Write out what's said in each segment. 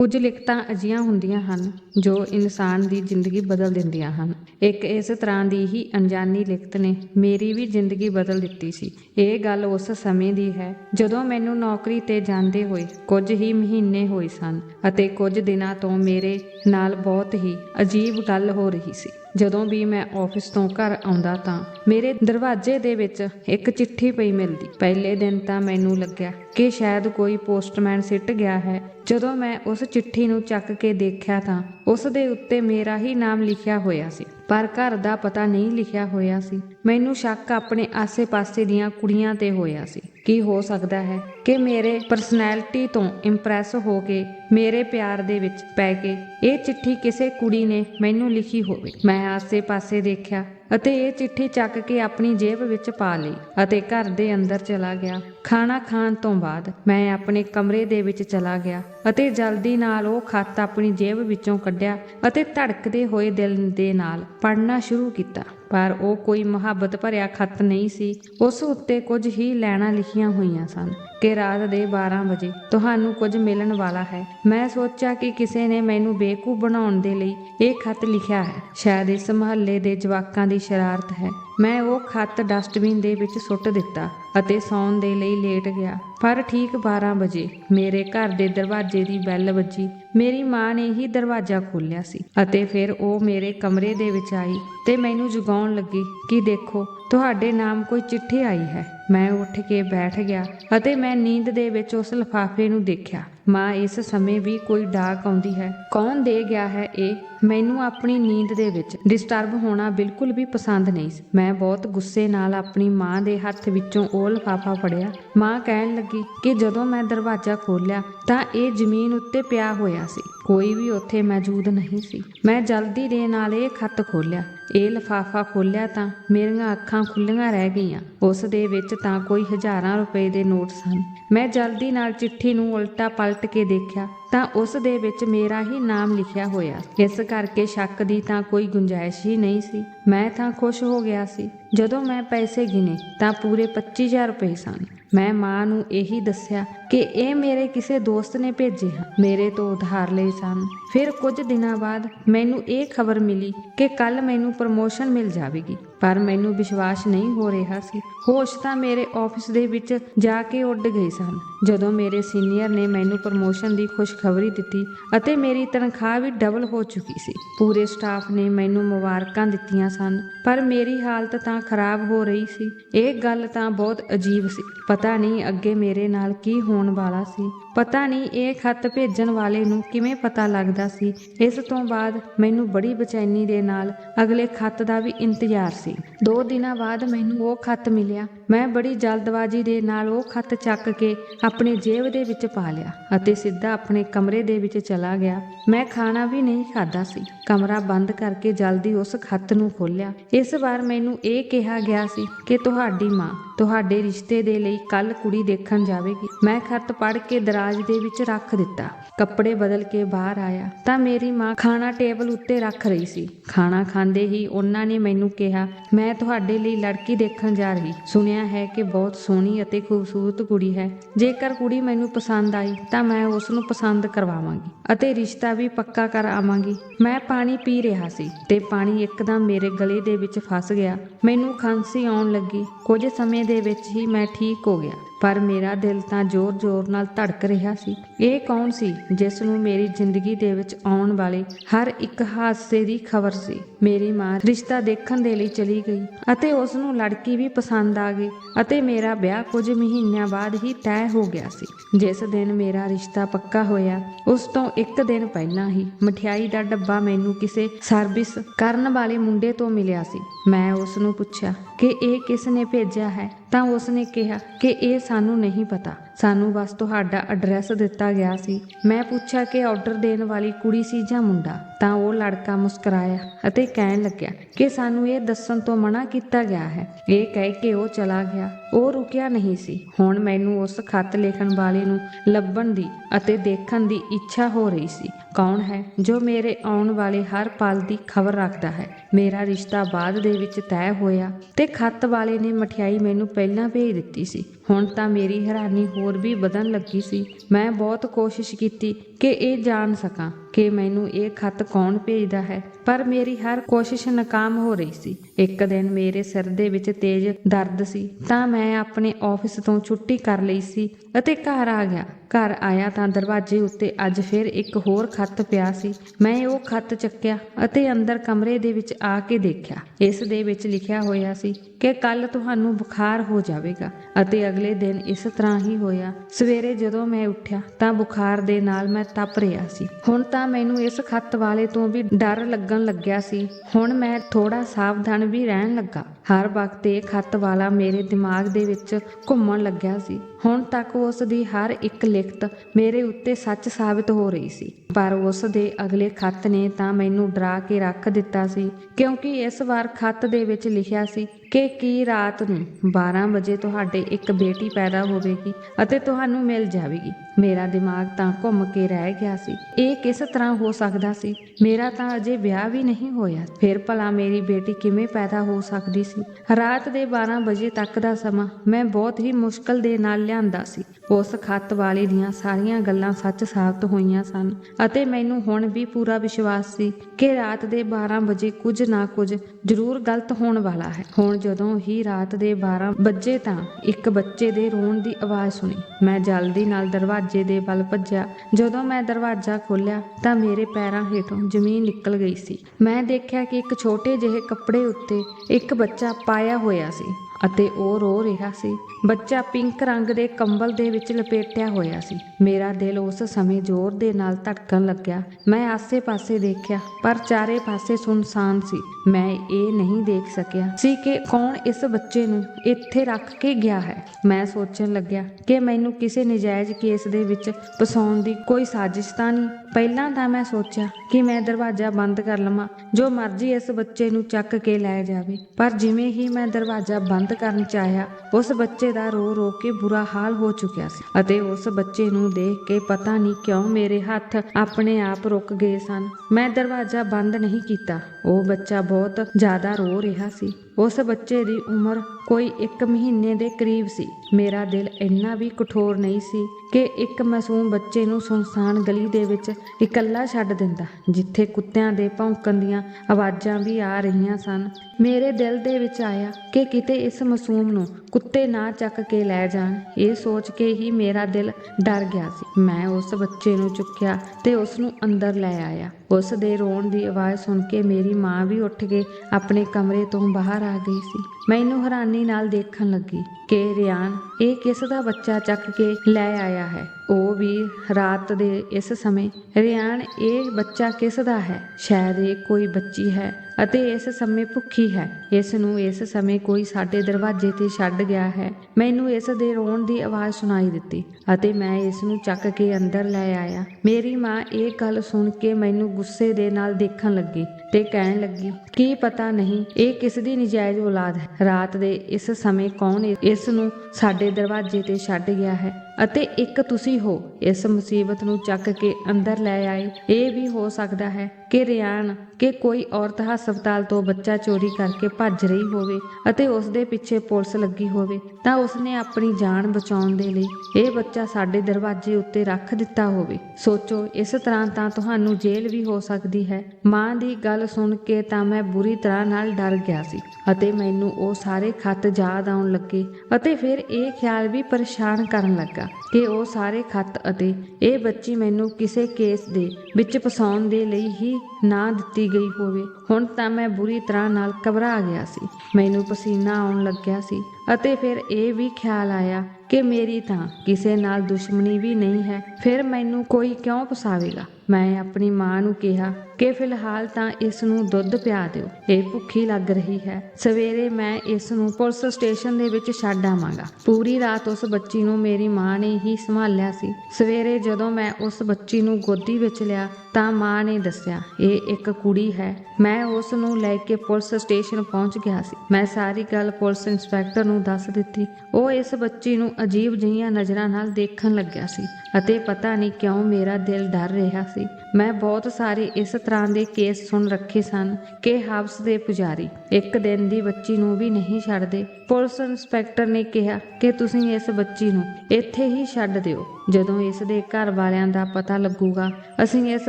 ਕੁਝ ਲਿਖਤਾਂ ਅਜੀਆਂ ਹੁੰਦੀਆਂ ਹਨ ਜੋ ਇਨਸਾਨ ਦੀ ਜ਼ਿੰਦਗੀ ਬਦਲ ਦਿੰਦੀਆਂ ਹਨ। ਇੱਕ ਇਸ ਤਰ੍ਹਾਂ ਦੀ ਹੀ ਅਣਜਾਣੀ ਲਿਖਤ ਨੇ ਮੇਰੀ ਵੀ ਜ਼ਿੰਦਗੀ ਬਦਲ ਦਿੱਤੀ ਸੀ। ਇਹ ਗੱਲ ਉਸ ਸਮੇਂ ਦੀ ਹੈ ਜਦੋਂ ਮੈਨੂੰ ਨੌਕਰੀ ਤੇ ਜਾਂਦੇ ਹੋਏ ਕੁਝ ਹੀ ਮਹੀਨੇ ਹੋਏ ਸਨ ਅਤੇ ਕੁਝ ਦਿਨਾਂ ਤੋਂ ਮੇਰੇ ਨਾਲ ਬਹੁਤ ਹੀ ਅਜੀਬ ਗੱਲ ਹੋ ਰਹੀ ਸੀ। ਜਦੋਂ ਵੀ ਮੈਂ ਆਫਿਸ ਤੋਂ ਘਰ ਆਉਂਦਾ ਤਾਂ ਮੇਰੇ ਦਰਵਾਜ਼ੇ ਦੇ ਵਿੱਚ ਇੱਕ ਚਿੱਠੀ ਪਈ ਮਿਲਦੀ। ਪਹਿਲੇ ਦਿਨ ਤਾਂ ਮੈਨੂੰ ਲੱਗਿਆ ਕਿ ਸ਼ਾਇਦ ਕੋਈ ਪੋਸਟਮੈਨ ਸਿੱਟ ਗਿਆ ਹੈ। ਜਦੋਂ ਮੈਂ ਉਸ ਚਿੱਠੀ ਨੂੰ ਚੱਕ ਕੇ ਦੇਖਿਆ ਤਾਂ ਉਸ ਦੇ ਉੱਤੇ ਮੇਰਾ ਹੀ ਨਾਮ ਲਿਖਿਆ ਹੋਇਆ ਸੀ। ਪਰ ਘਰ ਦਾ ਪਤਾ ਨਹੀਂ ਲਿਖਿਆ ਹੋਇਆ ਸੀ। ਮੈਨੂੰ ਸ਼ੱਕ ਆਪਣੇ ਆਸੇ-ਪਾਸੇ ਦੀਆਂ ਕੁੜੀਆਂ ਤੇ ਹੋਇਆ ਸੀ। ਕੀ ਹੋ ਸਕਦਾ ਹੈ ਕਿ ਮੇਰੇ ਪਰਸਨੈਲਿਟੀ ਤੋਂ ਇੰਪ੍ਰੈਸ ਹੋ ਕੇ ਮੇਰੇ ਪਿਆਰ ਦੇ ਵਿੱਚ ਪੈ ਕੇ ਇਹ ਚਿੱਠੀ ਕਿਸੇ ਕੁੜੀ ਨੇ ਮੈਨੂੰ ਲਿਖੀ ਹੋਵੇ। ਮੈਂ ਆਸੇ-ਪਾਸੇ ਦੇਖਿਆ ਅਤੇ ਇਹ ਚਿੱਠੀ ਚੱਕ ਕੇ ਆਪਣੀ ਜੇਬ ਵਿੱਚ ਪਾ ਲਈ ਅਤੇ ਘਰ ਦੇ ਅੰਦਰ ਚਲਾ ਗਿਆ। ਖਾਣਾ ਖਾਣ ਤੋਂ ਬਾਅਦ ਮੈਂ ਆਪਣੇ ਕਮਰੇ ਦੇ ਵਿੱਚ ਚਲਾ ਗਿਆ ਅਤੇ ਜਲਦੀ ਨਾਲ ਉਹ ਖੱਤ ਆਪਣੀ ਜੇਬ ਵਿੱਚੋਂ ਕੱਢਿਆ ਅਤੇ ਧੜਕਦੇ ਹੋਏ ਦਿਲ ਦੇ ਨਾਲ ਪੜ੍ਹਨਾ ਸ਼ੁਰੂ ਕੀਤਾ। ਪਰ ਉਹ ਕੋਈ ਮੁਹੱਬਤ ਭਰਿਆ ਖੱਤ ਨਹੀਂ ਸੀ। ਉਸ ਉੱਤੇ ਕੁਝ ਹੀ ਲੈਣਾ ਲਿਖੀਆਂ ਹੋਈਆਂ ਸਨ ਕਿ ਰਾਤ ਦੇ 12 ਵਜੇ ਤੁਹਾਨੂੰ ਕੁਝ ਮਿਲਣ ਵਾਲਾ ਹੈ। ਮੈਂ ਸੋਚਿਆ ਕਿ ਕਿਸੇ ਨੇ ਮੈਨੂੰ ਬੇਕੂਫ ਬਣਾਉਣ ਦੇ ਲਈ ਇਹ ਖੱਤ ਲਿਖਿਆ ਹੈ। ਸ਼ਾਇਦ ਇਸ ਮਹੱਲੇ ਦੇ ਜਵਾਕਾਂ ਦੀ ਸ਼ਰਾਰਤ ਹੈ। ਮੈਂ ਉਹ ਖੱਤ ਡਸਟਬਿਨ ਦੇ ਵਿੱਚ ਸੁੱਟ ਦਿੱਤਾ ਅਤੇ ਸੌਣ ਦੇ ਲਈ ਲੇਟ ਗਿਆ। ਪਰ ਠੀਕ 12 ਵਜੇ ਮੇਰੇ ਘਰ ਦੇ ਦਰਵਾਜ਼ੇ ਦੀ ਬੈਲ ਵੱਜੀ। ਮੇਰੀ ਮਾਂ ਨੇ ਹੀ ਦਰਵਾਜ਼ਾ ਖੋਲ੍ਹਿਆ ਸੀ ਅਤੇ ਫਿਰ ਉਹ ਮੇਰੇ ਕਮਰੇ ਦੇ ਵਿੱਚ ਆਈ ਤੇ ਮੈਨੂੰ ਜਗਾਉਣ ਲੱਗੀ ਕਿ ਦੇਖੋ, ਤੁਹਾਡੇ ਨਾਮ ਕੋਈ ਚਿੱਠੀ ਆਈ ਹੈ। ਮੈਂ ਉੱਠ ਕੇ ਬੈਠ ਗਿਆ ਅਤੇ ਮੈਂ ਨੀਂਦ ਦੇ ਵਿੱਚ ਉਸ ਲਿਫਾਫੇ ਨੂੰ ਦੇਖਿਆ। ਮਾਂ, ਇਸ ਸਮੇਂ ਵੀ ਕੋਈ ਡਾਕ ਆਉਂਦੀ ਹੈ। ਕੌਣ ਦੇ ਗਿਆ ਹੈ ਇਹ? ਮੈਨੂੰ ਆਪਣੀ ਨੀਂਦ ਦੇ ਵਿੱਚ ਡਿਸਟਰਬ ਹੋਣਾ ਬਿਲਕੁਲ ਵੀ ਪਸੰਦ ਨਹੀਂ ਸੀ। ਮੈਂ ਬਹੁਤ ਗੁੱਸੇ ਨਾਲ ਆਪਣੀ ਮਾਂ ਦੇ ਹੱਥ ਵਿੱਚੋਂ ਉਹ ਲਿਫਾਫਾ ਫੜਿਆ। ਮਾਂ ਕਹਿਣ ਲੱਗੀ ਕਿ ਜਦੋਂ ਮੈਂ ਦਰਵਾਜ਼ਾ ਖੋਲ੍ਹਿਆ ਤਾਂ ਇਹ ਜ਼ਮੀਨ ਉੱਤੇ ਪਿਆ ਹੋਇਆ ਸੀ। ਕੋਈ ਵੀ ਉੱਥੇ ਮੌਜੂਦ ਨਹੀਂ ਸੀ। ਮੈਂ ਜਲਦੀ ਦੇ ਨਾਲ ਇਹ ਖੱਤ ਖੋਲ੍ਹਿਆ। ਇਹ ਲਿਫਾਫਾ ਖੋਲ੍ਹਿਆ ਤਾਂ ਮੇਰੀਆਂ ਅੱਖਾਂ ਖੁੱਲੀਆਂ ਰਹਿ ਗਈਆਂ। ਉਸ ਦੇ ਵਿੱਚ ਤਾਂ ਕੋਈ ਹਜ਼ਾਰਾਂ ਰੁਪਏ ਦੇ ਨੋਟ ਸਨ ਮੈਂ ਜਲਦੀ ਨਾਲ ਚਿੱਠੀ ਨੂੰ ਉਲਟਾ ਪਲਟ ਕੇ ਦੇਖਿਆ। ਤਾਂ ਉਸ ਦੇ ਵਿੱਚ ਮੇਰਾ ਹੀ ਨਾਮ ਲਿਖਿਆ ਹੋਇਆ। ਇਸ ਕਰਕੇ ਸ਼ੱਕ ਦੀ ਤਾਂ ਕੋਈ ਗੁੰਜਾਇਸ਼ ਹੀ ਨਹੀਂ ਸੀ। ਮੈਂ ਤਾਂ ਖੁਸ਼ ਹੋ ਗਿਆ ਸੀ। ਜਦੋਂ ਮੈਂ ਪੈਸੇ ਗਿਣੇ ਤਾਂ ਪੂਰੇ 25000 ਰੁਪਏ ਸਨ। ਮੈਂ ਮਾਂ ਨੂੰ ਇਹੀ ਦੱਸਿਆ ਕਿ ਇਹ ਮੇਰੇ ਕਿਸੇ ਦੋਸਤ ਨੇ ਭੇਜੇ ਹਨ। ਮੇਰੇ ਤੋਂ ਉਧਾਰ ਲਏ ਸਨ। ਫਿਰ ਕੁਝ ਦਿਨਾਂ ਬਾਅਦ ਮੈਨੂੰ ਇਹ ਖਬਰ ਮਿਲੀ ਕਿ ਕੱਲ ਮੈਨੂੰ ਪ੍ਰਮੋਸ਼ਨ ਮਿਲ ਜਾਵੇਗੀ। ਪਰ ਮੈਨੂੰ ਵਿਸ਼ਵਾਸ ਨਹੀਂ ਹੋ ਰਿਹਾ ਸੀ। ਹੋਸ਼ ਤਾਂ ਮੇਰੇ ਆਫਿਸ ਦੇ ਵਿੱਚ ਜਾ ਕੇ ਉੱਡ ਗਏ ਸਨ। ਜਦੋਂ ਮੇਰੇ ਸੀਨੀਅਰ ਨੇ ਮੈਨੂੰ ਪ੍ਰਮੋਸ਼ਨ ਦੀ ਖੁਸ਼ਖਬਰੀ ਦਿੱਤੀ ਅਤੇ ਮੇਰੀ ਤਨਖਾਹ ਵੀ ਡਬਲ ਹੋ ਚੁੱਕੀ ਸੀ। ਪੂਰੇ ਸਟਾਫ ਨੇ ਮੈਨੂੰ ਮੁਬਾਰਕਾਂ ਦਿੱਤੀਆਂ ਸਨ, ਪਰ ਮੇਰੀ ਹਾਲਤ ਤਾਂ ਖਰਾਬ ਹੋ ਰਹੀ ਸੀ। ਇਹ ਗੱਲ ਤਾਂ ਬਹੁਤ ਅਜੀਬ ਸੀ। ਪਤਾ ਨਹੀਂ ਅੱਗੇ ਮੇਰੇ ਨਾਲ ਕੀ ਹੋਣ ਵਾਲਾ ਸੀ। ਪਤਾ ਨਹੀਂ ਇਹ ਖੱਤ ਭੇਜਣ ਵਾਲੇ ਨੂੰ ਕਿਵੇਂ ਪਤਾ ਲੱਗਦਾ ਸੀ। ਇਸ ਤੋਂ ਬਾਅਦ ਮੈਨੂੰ ਬੜੀ ਬੇਚੈਨੀ ਦੇ ਨਾਲ ਅਗਲੇ ਖੱਤ ਦਾ ਵੀ ਇੰਤਜ਼ਾਰ ਸੀ। ਦੋ ਦਿਨਾਂ ਬਾਅਦ ਮੈਨੂੰ ਉਹ ਖੱਤ ਮਿਲਿਆ। ਮੈਂ ਬੜੀ ਜਲਦਬਾਜ਼ੀ ਦੇ ਨਾਲ ਉਹ ਖੱਤ ਚੱਕ ਕੇ ਆਪਣੀ ਜੇਬ ਦੇ ਵਿੱਚ ਪਾ ਲਿਆ ਅਤੇ ਸਿੱਧਾ ਆਪਣੇ ਕਮਰੇ ਦੇ ਵਿੱਚ ਚਲਾ ਗਿਆ। ਮੈਂ ਖਾਣਾ ਵੀ ਨਹੀਂ ਖਾਦਾ ਸੀ। ਕਮਰਾ ਬੰਦ ਕਰਕੇ ਜਲਦੀ ਉਸ ਖੱਤ ਨੂੰ ਖੋਲ੍ਹਿਆ। ਇਸ ਵਾਰ ਮੈਨੂੰ ਇਹ ਕਿਹਾ ਗਿਆ ਸੀ ਕਿ ਤੁਹਾਡੀ ਮਾਂ ਤੁਹਾਡੇ ਰਿਸ਼ਤੇ ਦੇ ਲਈ ਕੱਲ ਕੁੜੀ ਦੇਖਣ ਜਾਵੇਗੀ। ਮੈਂ ਖੱਤ ਪੜ੍ਹ ਕੇ ਦਰਾਜ ਦੇ ਵਿੱਚ ਰੱਖ ਦਿੱਤਾ। ਕੱਪੜੇ ਬਦਲ ਕੇ ਬਾਹਰ ਆਇਆ। ਤਾਂ ਮੇਰੀ ਮਾਂ ਖਾਣਾ ਟੇਬਲ ਉੱਤੇ ਰੱਖ ਰਹੀ ਸੀ। ਖਾਣਾ ਖਾਂਦੇ ਹੀ ਉਹਨਾਂ ਨੇ ਮੈਨੂੰ ਕਿਹਾ ਮੈਂ ਤੁਹਾਡੇ ਲਈ ਲੜਕੀ ਦੇਖਣ ਜਾ ਰਹੀ। ਸੁਣਿਆ ਹੈ ਕਿ ਬਹੁਤ ਸੋਹਣੀ ਅਤੇ ਖੂਬਸੂਰਤ ਕੁੜੀ ਹੈ। ਜੇਕਰ ਕੁੜੀ ਮੈਨੂੰ ਪਸੰਦ ਆਈ, ਤਾਂ ਮੈਂ ਉਸ ਨੂੰ ਪਸੰਦ ਕਰਵਾਵਾਂਗੀ ਅਤੇ ਰਿਸ਼ਤਾ ਵੀ ਪੱਕਾ ਕਰ ਆਵਾਂਗੀ। ਮੈਂ ਪਾਣੀ ਪੀ ਰਿਹਾ ਸੀ ਤੇ ਪਾਣੀ ਇੱਕਦਮ ਮੇਰੇ ਗਲੇ ਦੇ ਵਿੱਚ ਫਸ ਗਿਆ। ਮੈਨੂੰ ਖਾਂਸੀ ਆਉਣ ਲੱਗੀ। ਕੁਝ ਸਮੇਂ ਦੇ ਵਿੱਚ ਹੀ ਮੈਂ ਠੀਕ ਹੋ ਗਿਆ। ਪਰ ਮੇਰਾ ਦਿਲ ਤਾਂ ਜ਼ੋਰ-ਜ਼ੋਰ ਨਾਲ ਧੜਕ ਰਿਹਾ ਸੀ। ਇਹ ਕੌਣ ਸੀ ਜਿਸ ਨੂੰ ਮੇਰੀ ਜ਼ਿੰਦਗੀ ਦੇ ਵਿੱਚ ਆਉਣ ਵਾਲੇ ਹਰ ਇੱਕ ਹਾਦਸੇ ਦੀ ਖਬਰ ਸੀ? ਮੇਰੀ ਮਾਂ ਰਿਸ਼ਤਾ ਦੇਖਣ ਦੇ ਲਈ ਚਲੀ ਗਈ ਅਤੇ ਉਸ ਨੂੰ ਲੜਕੀ ਵੀ ਪਸੰਦ ਆ ਗਈ ਅਤੇ ਮੇਰਾ ਵਿਆਹ ਕੁਝ ਮਹੀਨਿਆਂ ਬਾਅਦ ਹੀ ਤੈਅ ਹੋ ਗਿਆ ਸੀ। ਜਿਸ ਦਿਨ ਮੇਰਾ ਰਿਸ਼ਤਾ ਪੱਕਾ ਹੋਇਆ, ਉਸ ਤੋਂ ਇੱਕ ਦਿਨ ਪਹਿਲਾਂ ਹੀ ਮਠਿਆਈ ਦਾ ਡੱਬਾ ਮੈਨੂੰ ਕਿਸੇ ਸਰਵਿਸ ਕਰਨ ਵਾਲੇ ਮੁੰਡੇ ਤੋਂ ਮਿਲਿਆ ਸੀ। ਮੈਂ ਉਸ ਨੂੰ ਪੁੱਛਿਆ ਕਿ ਇਹ ਕਿਸ ਨੇ ਭੇਜਿਆ ਹੈ ਤਾਂ ਉਸ ਨੇ ਕਿਹਾ ਕਿ ਇਹ ਸਾਨੂੰ ਨਹੀਂ ਪਤਾ। ਸਾਨੂੰ ਬਸ ਤੁਹਾਡਾ ਐਡਰੈਸ ਦਿੱਤਾ ਗਿਆ ਸੀ। ਮੈਂ ਪੁੱਛਿਆ ਕਿ ਆਰਡਰ ਦੇਣ ਵਾਲੀ ਕੁੜੀ ਸੀ ਜਾਂ ਮੁੰਡਾ? ਤਾਂ ਉਹ ਲੜਕਾ ਮੁਸਕਰਾਇਆ ਅਤੇ ਕਹਿਣ ਲੱਗਿਆ ਕਿ ਸਾਨੂੰ ਇਹ ਦੱਸਣ ਤੋਂ ਮਨਾ ਕੀਤਾ ਗਿਆ ਹੈ। ਇਹ ਕਹਿ ਕੇ ਉਹ ਚਲਾ ਗਿਆ। ਉਹ ਰੁਕਿਆ ਨਹੀਂ ਸੀ। ਹੁਣ ਮੈਨੂੰ ਉਸ ਖਤ ਲਿਖਣ ਵਾਲੇ ਨੂੰ ਲੱਭਣ ਦੀ ਅਤੇ ਦੇਖਣ ਦੀ ਇੱਛਾ ਹੋ ਰਹੀ ਸੀ। ਕੌਣ ਹੈ ਜੋ ਮੇਰੇ ਆਉਣ ਵਾਲੇ ਹਰ ਪਲ ਦੀ ਖਬਰ ਰੱਖਦਾ ਹੈ? ਮੇਰਾ ਰਿਸ਼ਤਾ ਬਾਅਦ ਦੇ ਵਿੱਚ ਤੈਅ ਹੋਇਆ ਤੇ ਖਤ ਵਾਲੇ ਨੇ ਮਠਿਆਈ ਮੈਨੂੰ ਪਹਿਲਾਂ ਭੇਜ ਦਿੱਤੀ ਸੀ। ਹੁਣ ਤਾਂ ਮੇਰੀ ਹੈਰਾਨੀ ਹੋਰ ਵੀ ਵਧਣ ਲੱਗੀ ਸੀ। ਮੈਂ ਬਹੁਤ ਕੋਸ਼ਿਸ਼ ਕੀਤੀ ਕਿ ਇਹ ਜਾਣ ਸਕਾਂ। ਕਿ ਮੈਨੂੰ ਇਹ ਖਤ ਕੌਣ ਭੇਜਦਾ ਹੈ? ਪਰ ਮੇਰੀ ਹਰ ਕੋਸ਼ਿਸ਼ ਨਾਕਾਮ ਹੋ ਰਹੀ ਸੀ। ਇੱਕ ਦਿਨ ਮੇਰੇ ਸਿਰ ਦੇ ਵਿੱਚ ਤੇਜ਼ ਦਰਦ ਸੀ, ਤਾਂ ਮੈਂ ਆਪਣੇ ਆਫਿਸ ਤੋਂ ਛੁੱਟੀ ਕਰ ਲਈ ਸੀ ਅਤੇ ਘਰ ਆ ਗਿਆ। ਘਰ ਆਇਆ ਤਾਂ ਦਰਵਾਜ਼ੇ ਉੱਤੇ ਅੱਜ ਫਿਰ ਇੱਕ ਹੋਰ ਖੱਤ ਪਿਆ ਸੀ। ਮੈਂ ਉਹ ਖੱਤ ਚੱਕਿਆ ਅਤੇ ਅੰਦਰ ਕਮਰੇ ਦੇ ਵਿੱਚ ਆ ਕੇ ਦੇਖਿਆ। ਇਸ ਦੇ ਵਿੱਚ ਲਿਖਿਆ ਹੋਇਆ ਸੀ ਕਿ ਕੱਲ ਤੁਹਾਨੂੰ ਬੁਖਾਰ ਹੋ ਜਾਵੇਗਾ ਅਤੇ ਅਗਲੇ ਦਿਨ ਇਸ ਤਰ੍ਹਾਂ ਹੀ ਹੋਇਆ। ਸਵੇਰੇ ਜਦੋਂ ਮੈਂ ਉੱਠਿਆ ਤਾਂ ਬੁਖਾਰ ਦੇ ਨਾਲ ਮੈਂ ਤਪ ਰਿਹਾ ਸੀ। ਹੁਣ ਤਾਂ ਮੈਨੂੰ ਇਸ ਖੱਤ ਵਾਲੇ ਤੋਂ ਵੀ ਡਰ ਲੱਗਣ ਲੱਗਿਆ ਸੀ। ਹੁਣ ਮੈਂ ਥੋੜਾ ਸਾਵਧਾਨ ਵੀ ਰਹਿਣ ਲੱਗਾ। ਹਰ ਵਕਤ ਇਹ ਖੱਤ ਵਾਲਾ ਮੇਰੇ ਦਿਮਾਗ ਦੇ ਵਿੱਚ ਘੁੰਮਣ ਲੱਗਿਆ ਸੀ। ਹੁਣ ਤੱਕ ਉਸ ਦੀ ਹਰ ਇੱਕ ਲਿਖਤ ਮੇਰੇ ਉੱਤੇ ਸੱਚ ਸਾਬਤ ਹੋ ਰਹੀ ਸੀ। ਪਰ ਉਸ ਦੇ ਅਗਲੇ ਖੱਤ ਨੇ ਤਾਂ ਮੈਨੂੰ ਡਰਾ ਕੇ ਰੱਖ ਦਿੱਤਾ ਸੀ, ਕਿਉਂਕਿ ਇਸ ਵਾਰ ਖੱਤ ਦੇ ਵਿੱਚ ਲਿਖਿਆ ਸੀ ਕਿ ਕੀ ਰਾਤ ਨੂੰ 12 ਵਜੇ ਤੁਹਾਡੇ ਇੱਕ ਬੇਟੀ ਪੈਦਾ ਹੋਵੇਗੀ ਅਤੇ ਤੁਹਾਨੂੰ ਮਿਲ ਜਾਵੇਗੀ। ਮੇਰਾ ਦਿਮਾਗ ਤਾਂ ਘੁੰਮ ਕੇ ਰਹਿ ਗਿਆ ਸੀ। ਇਹ ਕਿਸ ਤਰ੍ਹਾਂ ਹੋ ਸਕਦਾ ਸੀ? ਮੇਰਾ ਤਾਂ ਅਜੇ ਵਿਆਹ ਵੀ ਨਹੀਂ ਹੋਇਆ। ਫਿਰ ਭਲਾ ਮੇਰੀ ਬੇਟੀ ਕਿਵੇਂ ਪੈਦਾ ਹੋ ਸਕਦੀ ਸੀ? ਰਾਤ ਦੇ 12 ਵਜੇ ਤੱਕ ਦਾ ਸਮਾਂ ਮੈਂ ਬਹੁਤ ਹੀ ਮੁਸ਼ਕਲ ਦੇ ਨਾਲ ਲਿਆਂਦਾ ਸੀ। ਉਸ ਖੱਤ ਵਾਲੀ ਦੀਆਂ ਸਾਰੀਆਂ ਗੱਲਾਂ ਸੱਚ ਸਾਬਤ ਹੋਈਆਂ ਸਨ ਅਤੇ ਮੈਨੂੰ ਹੁਣ ਵੀ ਪੂਰਾ ਵਿਸ਼ਵਾਸ ਸੀ ਕਿ ਰਾਤ ਦੇ 12 ਵਜੇ ਕੁਝ ਨਾ ਕੁਝ ਜ਼ਰੂਰ ਗਲਤ ਹੋਣ ਵਾਲਾ ਹੈ। ਹੁਣ ਜਦੋਂ ਹੀ ਰਾਤ ਦੇ 12 ਵਜੇ ਤਾਂ ਇੱਕ ਬੱਚੇ ਦੇ ਰੋਣ ਦੀ ਆਵਾਜ਼ ਸੁਣੀ। ਮੈਂ ਜਲਦੀ ਨਾਲ ਦਰਵਾਜ਼ੇ ਦੇ ਵੱਲ ਭੱਜਿਆ। ਜਦੋਂ ਮੈਂ ਦਰਵਾਜ਼ਾ ਖੋਲ੍ਹਿਆ ਤਾਂ ਮੇਰੇ ਪੈਰਾਂ ਹੇਠੋਂ ਜ਼ਮੀਨ ਨਿਕਲ ਗਈ ਸੀ। ਮੈਂ ਦੇਖਿਆ ਕਿ ਇੱਕ ਛੋਟੇ ਜਿਹੇ ਕੱਪੜੇ ਉੱਤੇ ਇੱਕ ਬੱਚਾ ਪਾਇਆ ਹੋਇਆ ਸੀ। ਅਤੇ ਉਹ ਰੋ ਰਿਹਾ ਸੀ। ਬੱਚਾ ਪਿੰਕ ਰੰਗ ਦੇ ਕੰਬਲ ਦੇ ਵਿੱਚ ਲਪੇਟਿਆ ਹੋਇਆ ਸੀ। ਮੇਰਾ ਦਿਲ ਉਸ ਸਮੇਂ ਜ਼ੋਰ ਦੇ ਨਾਲ ਧੜਕਣ ਲੱਗਿਆ। ਮੈਂ ਆਸੇ-ਪਾਸੇ ਦੇਖਿਆ, ਪਰ ਚਾਰੇ ਪਾਸੇ ਸੁਨਸਾਨ ਸੀ। ਮੈਂ ਇਹ ਨਹੀਂ ਦੇਖ ਸਕਿਆ ਸੀ ਕਿ ਕੌਣ ਇਸ ਬੱਚੇ ਨੂੰ ਇੱਥੇ ਰੱਖ ਕੇ ਗਿਆ ਹੈ। ਮੈਂ ਸੋਚਣ ਲੱਗਿਆ ਕਿ ਮੈਨੂੰ ਕਿਸੇ ਨਜਾਇਜ਼ ਕੇਸ ਦੇ ਵਿੱਚ ਫਸਾਉਣ ਦੀ ਕੋਈ ਸਾਜ਼ਿਸ਼ ਤਾਂ ਨਹੀਂ। ਪਹਿਲਾਂ ਤਾਂ ਮੈਂ ਸੋਚਿਆ ਕਿ ਮੈਂ ਦਰਵਾਜ਼ਾ ਬੰਦ ਕਰ ਲਵਾਂ, ਜੋ ਮਰਜ਼ੀ ਇਸ ਬੱਚੇ ਨੂੰ ਚੱਕ ਕੇ ਲੈ ਜਾਵੇ। ਪਰ ਜਿਵੇਂ ਹੀ ਮੈਂ ਦਰਵਾਜ਼ਾ ਬੰਦ ਕਰਨ ਚਾਹਿਆ। ਉਸ ਬੱਚੇ ਦਾ ਰੋ ਰੋ ਕੇ ਬੁਰਾ ਹਾਲ ਹੋ ਚੁੱਕਿਆ ਸੀ ਅਤੇ ਉਸ ਬੱਚੇ ਨੂੰ ਦੇਖ ਕੇ ਪਤਾ ਨਹੀਂ ਕਿਉਂ ਮੇਰੇ ਹੱਥ ਆਪਣੇ ਆਪ ਰੁਕ ਗਏ ਸਨ। ਮੈਂ ਦਰਵਾਜ਼ਾ ਬੰਦ ਨਹੀਂ ਕੀਤਾ। ਉਹ ਬੱਚਾ ਬਹੁਤ ਜ਼ਿਆਦਾ ਰੋ ਰਿਹਾ ਸੀ। ਉਸ ਬੱਚੇ ਦੀ ਉਮਰ ਕੋਈ 1 ਮਹੀਨੇ ਦੇ ਕਰੀਬ ਸੀ। ਮੇਰਾ ਦਿਲ ਇੰਨਾ ਵੀ ਕਠੋਰ ਨਹੀਂ ਸੀ ਕਿ ਇੱਕ ਮਾਸੂਮ ਬੱਚੇ ਨੂੰ ਸੁਨਸਾਨ ਗਲੀ ਦੇ ਵਿੱਚ ਇਕੱਲਾ ਛੱਡ ਦਿੰਦਾ, ਜਿੱਥੇ ਕੁੱਤਿਆਂ ਦੇ ਭੌਂਕਣ ਦੀਆਂ ਆਵਾਜ਼ਾਂ ਵੀ ਆ ਰਹੀਆਂ ਸਨ। ਮੇਰੇ ਦਿਲ ਦੇ ਵਿੱਚ ਆਇਆ ਕਿ ਕਿਤੇ ਇਸ ਮਾਸੂਮ ਨੂੰ ਕੁੱਤੇ ਨਾ ਚੱਕ ਕੇ ਲੈ ਜਾਣ। ਇਹ ਸੋਚ ਕੇ ਹੀ ਮੇਰਾ ਦਿਲ ਡਰ ਗਿਆ ਸੀ। ਮੈਂ ਉਸ ਬੱਚੇ ਨੂੰ ਚੁੱਕਿਆ ਤੇ ਉਸ ਨੂੰ ਅੰਦਰ ਲੈ ਆਇਆ। ਉਸ ਦੇ ਰੋਣ ਦੀ ਆਵਾਜ਼ ਸੁਣ ਕੇ ਮੇਰੀ ਮਾਂ ਵੀ ਉੱਠ ਕੇ ਆਪਣੇ ਕਮਰੇ ਤੋਂ ਬਾਹਰ ਆ ਗਈ ਸੀ। ਮੈਨੂੰ ਹੈਰਾਨੀ ਨਾਲ ਦੇਖਣ ਲੱਗੀ ਕਿ ਰਿਆਨ ਇਹ ਕਿਸ ਦਾ ਬੱਚਾ ਚੱਕ ਕੇ ਲੈ ਆਇਆ ਹੈ। ਉਹ ਵੀ ਰਾਤ ਦੇ ਇਸ ਸਮੇਂ। ਰਿਆਨ, ਇਹ ਬੱਚਾ ਕਿਸ ਦਾ ਹੈ? ਸ਼ਾਇਦ ਇਹ ਕੋਈ ਬੱਚੀ ਹੈ ਅਤੇ ਇਸ ਸਮੇਂ ਭੁੱਖੀ ਹੈ। ਇਸ ਨੂੰ ਇਸ ਸਮੇਂ ਕੋਈ ਸਾਡੇ ਦਰਵਾਜ਼ੇ ਤੇ ਛੱਡ ਗਿਆ ਹੈ। ਮੈਨੂੰ ਇਸ ਦੇ ਰੋਣ ਦੀ ਆਵਾਜ਼ ਸੁਣਾਈ ਦਿੱਤੀ ਅਤੇ ਮੈਂ ਇਸ ਨੂੰ ਚੱਕ ਕੇ ਅੰਦਰ ਲੈ ਆਇਆ। ਮੇਰੀ ਮਾਂ ਇਹ ਗੱਲ ਸੁਣ ਕੇ ਮੈਨੂੰ ਗੁੱਸੇ ਦੇ ਨਾਲ ਦੇਖਣ ਲੱਗੀ ਤੇ ਕਹਿਣ ਲੱਗੀ, ਕੀ ਪਤਾ ਨਹੀਂ, ਇਹ ਕਿਸ ਦੀ ਨਜਾਇਜ਼ ਔਲਾਦ ਹੈ? ਰਾਤ ਦੇ ਇਸ ਸਮੇਂ ਕੌਣ ਇਸ ਨੂੰ ਸਾਡੇ ਦਰਵਾਜ਼ੇ ਤੇ ਛੱਡ ਗਿਆ ਹੈ? ਅਤੇ ਇੱਕ ਤੁਸੀਂ ਹੋ, ਇਸ ਮੁਸੀਬਤ ਨੂੰ ਚੱਕ ਕੇ ਅੰਦਰ ਲੈ ਆਏ। ਇਹ ਵੀ ਹੋ ਸਕਦਾ ਹੈ ਕਿ ਰਿਆਨ ਕਿ ਕੋਈ ਔਰਤ ਹਸਪਤਾਲ ਤੋਂ ਬੱਚਾ ਚੋਰੀ ਕਰਕੇ ਭੱਜ ਰਹੀ ਹੋਵੇ ਅਤੇ ਉਸ ਦੇ ਪਿੱਛੇ ਪੁਲਿਸ ਲੱਗੀ ਹੋਵੇ, ਤਾਂ ਉਸਨੇ ਆਪਣੀ ਜਾਨ ਬਚਾਉਣ ਦੇ ਲਈ ਇਹ ਬੱਚਾ ਸਾਡੇ ਦਰਵਾਜ਼ੇ ਉੱਤੇ ਰੱਖ ਦਿੱਤਾ ਹੋਵੇ। ਸੋਚੋ, ਇਸ ਤਰ੍ਹਾਂ ਤਾਂ ਤੁਹਾਨੂੰ ਜੇਲ੍ਹ ਵੀ ਹੋ ਸਕਦੀ ਹੈ। ਮਾਂ ਦੀ ਗੱਲ ਸੁਣ ਕੇ ਤਾਂ ਮੈਂ ਬੁਰੀ ਤਰ੍ਹਾਂ ਨਾਲ ਡਰ ਗਿਆ ਸੀ ਅਤੇ ਮੈਨੂੰ ਉਹ ਸਾਰੇ ਖਤ ਯਾਦ ਆਉਣ ਲੱਗੇ ਅਤੇ ਫਿਰ ਇਹ ਖਿਆਲ ਵੀ ਪਰੇਸ਼ਾਨ ਕਰਨ ਲੱਗਾ। ਕਿ ਉਹ ਸਾਰੇ ਖੱਤ ਅਤੇ ਇਹ ਬੱਚੀ ਮੈਨੂੰ ਕਿਸੇ ਕੇਸ ਦੇ ਵਿੱਚ ਫਸਾਉਣ ਦੇ ਲਈ ਹੀ ਨਾ ਦਿੱਤੀ ਗਈ ਹੋਵੇ। ਹੁਣ ਤਾਂ ਮੈਂ ਬੁਰੀ ਤਰ੍ਹਾਂ ਨਾਲ ਘਬਰਾ ਗਿਆ ਸੀ। ਮੈਨੂੰ ਪਸੀਨਾ ਆਉਣ ਲੱਗਿਆ ਸੀ ਅਤੇ ਫਿਰ ਇਹ ਵੀ ਖਿਆਲ ਆਇਆ ਕਿ ਮੇਰੀ ਤਾਂ ਕਿਸੇ ਨਾਲ ਦੁਸ਼ਮਣੀ ਵੀ ਨਹੀਂ ਹੈ। ਫਿਰ ਮੈਨੂੰ ਕੋਈ ਕਿਉਂ ਫਸਾਵੇਗਾ? ਮੈਂ ਆਪਣੀ ਮਾਂ ਨੂੰ ਕਿਹਾ ਕਿ ਫਿਲਹਾਲ ਤਾਂ ਇਸ ਨੂੰ ਦੁੱਧ ਪਿਆ ਦਿਓ। ਇਹ ਭੁੱਖੀ ਲੱਗ ਰਹੀ ਹੈ। ਸਵੇਰੇ ਮੈਂ ਇਸ ਨੂੰ ਪੁਲਿਸ ਸਟੇਸ਼ਨ ਦੇ ਵਿੱਚ ਛੱਡ ਆਵਾਂਗਾ। ਪੂਰੀ ਰਾਤ ਉਸ ਬੱਚੀ ਨੂੰ ਮੇਰੀ ਮਾਂ ਨੇ ਹੀ ਸੰਭਾਲਿਆ ਸੀ। ਸਵੇਰੇ ਜਦੋਂ ਮੈਂ ਉਸ ਬੱਚੀ ਨੂੰ ਗੋਦੀ ਵਿੱਚ ਲਿਆ ਤਾਂ ਮਾਂ ਨੇ ਦੱਸਿਆ, ਇਹ ਇੱਕ ਕੁੜੀ ਹੈ। ਮੈਂ ਉਸ ਨੂੰ ਲੈ ਕੇ ਪੁਲਿਸ ਸਟੇਸ਼ਨ ਪਹੁੰਚ ਗਿਆ ਸੀ। ਮੈਂ ਸਾਰੀ ਗੱਲ ਪੁਲਿਸ ਇੰਸਪੈਕਟਰ ਨੂੰ ਦੱਸ ਦਿੱਤੀ। ਉਹ ਇਸ ਬੱਚੀ ਨੂੰ ਅਜੀਬ ਜਿਹੀਆਂ ਨਜ਼ਰਾਂ ਨਾਲ ਦੇਖਣ ਲੱਗਿਆ ਸੀ ਅਤੇ ਪਤਾ ਨਹੀਂ ਕਿਉਂ ਮੇਰਾ ਦਿਲ ਡਰ ਰਿਹਾ ਸੀ। ਸੀ। ਮੈਂ ਬਹੁਤ ਸਾਰੇ ਇਸ ਤਰ੍ਹਾਂ ਦੇ ਕੇਸ ਸੁਣ ਰੱਖੇ ਸਨ ਕਿ ਹਬਸ ਦੇ ਪੁਜਾਰੀ ਇੱਕ ਦਿਨ ਦੀ ਬੱਚੀ ਨੂੰ ਵੀ ਨਹੀਂ ਛੱਡਦੇ। ਪੁਲਿਸ ਇੰਸਪੈਕਟਰ ਨੇ ਕਿਹਾ ਕਿ ਤੁਸੀਂ ਇਸ ਬੱਚੀ ਨੂੰ ਇੱਥੇ ਹੀ ਛੱਡ ਦਿਓ। ਜਦੋਂ ਇਸ ਦੇ ਘਰ ਵਾਲਿਆਂ ਦਾ ਪਤਾ ਲੱਗੂਗਾ, ਅਸੀਂ ਇਸ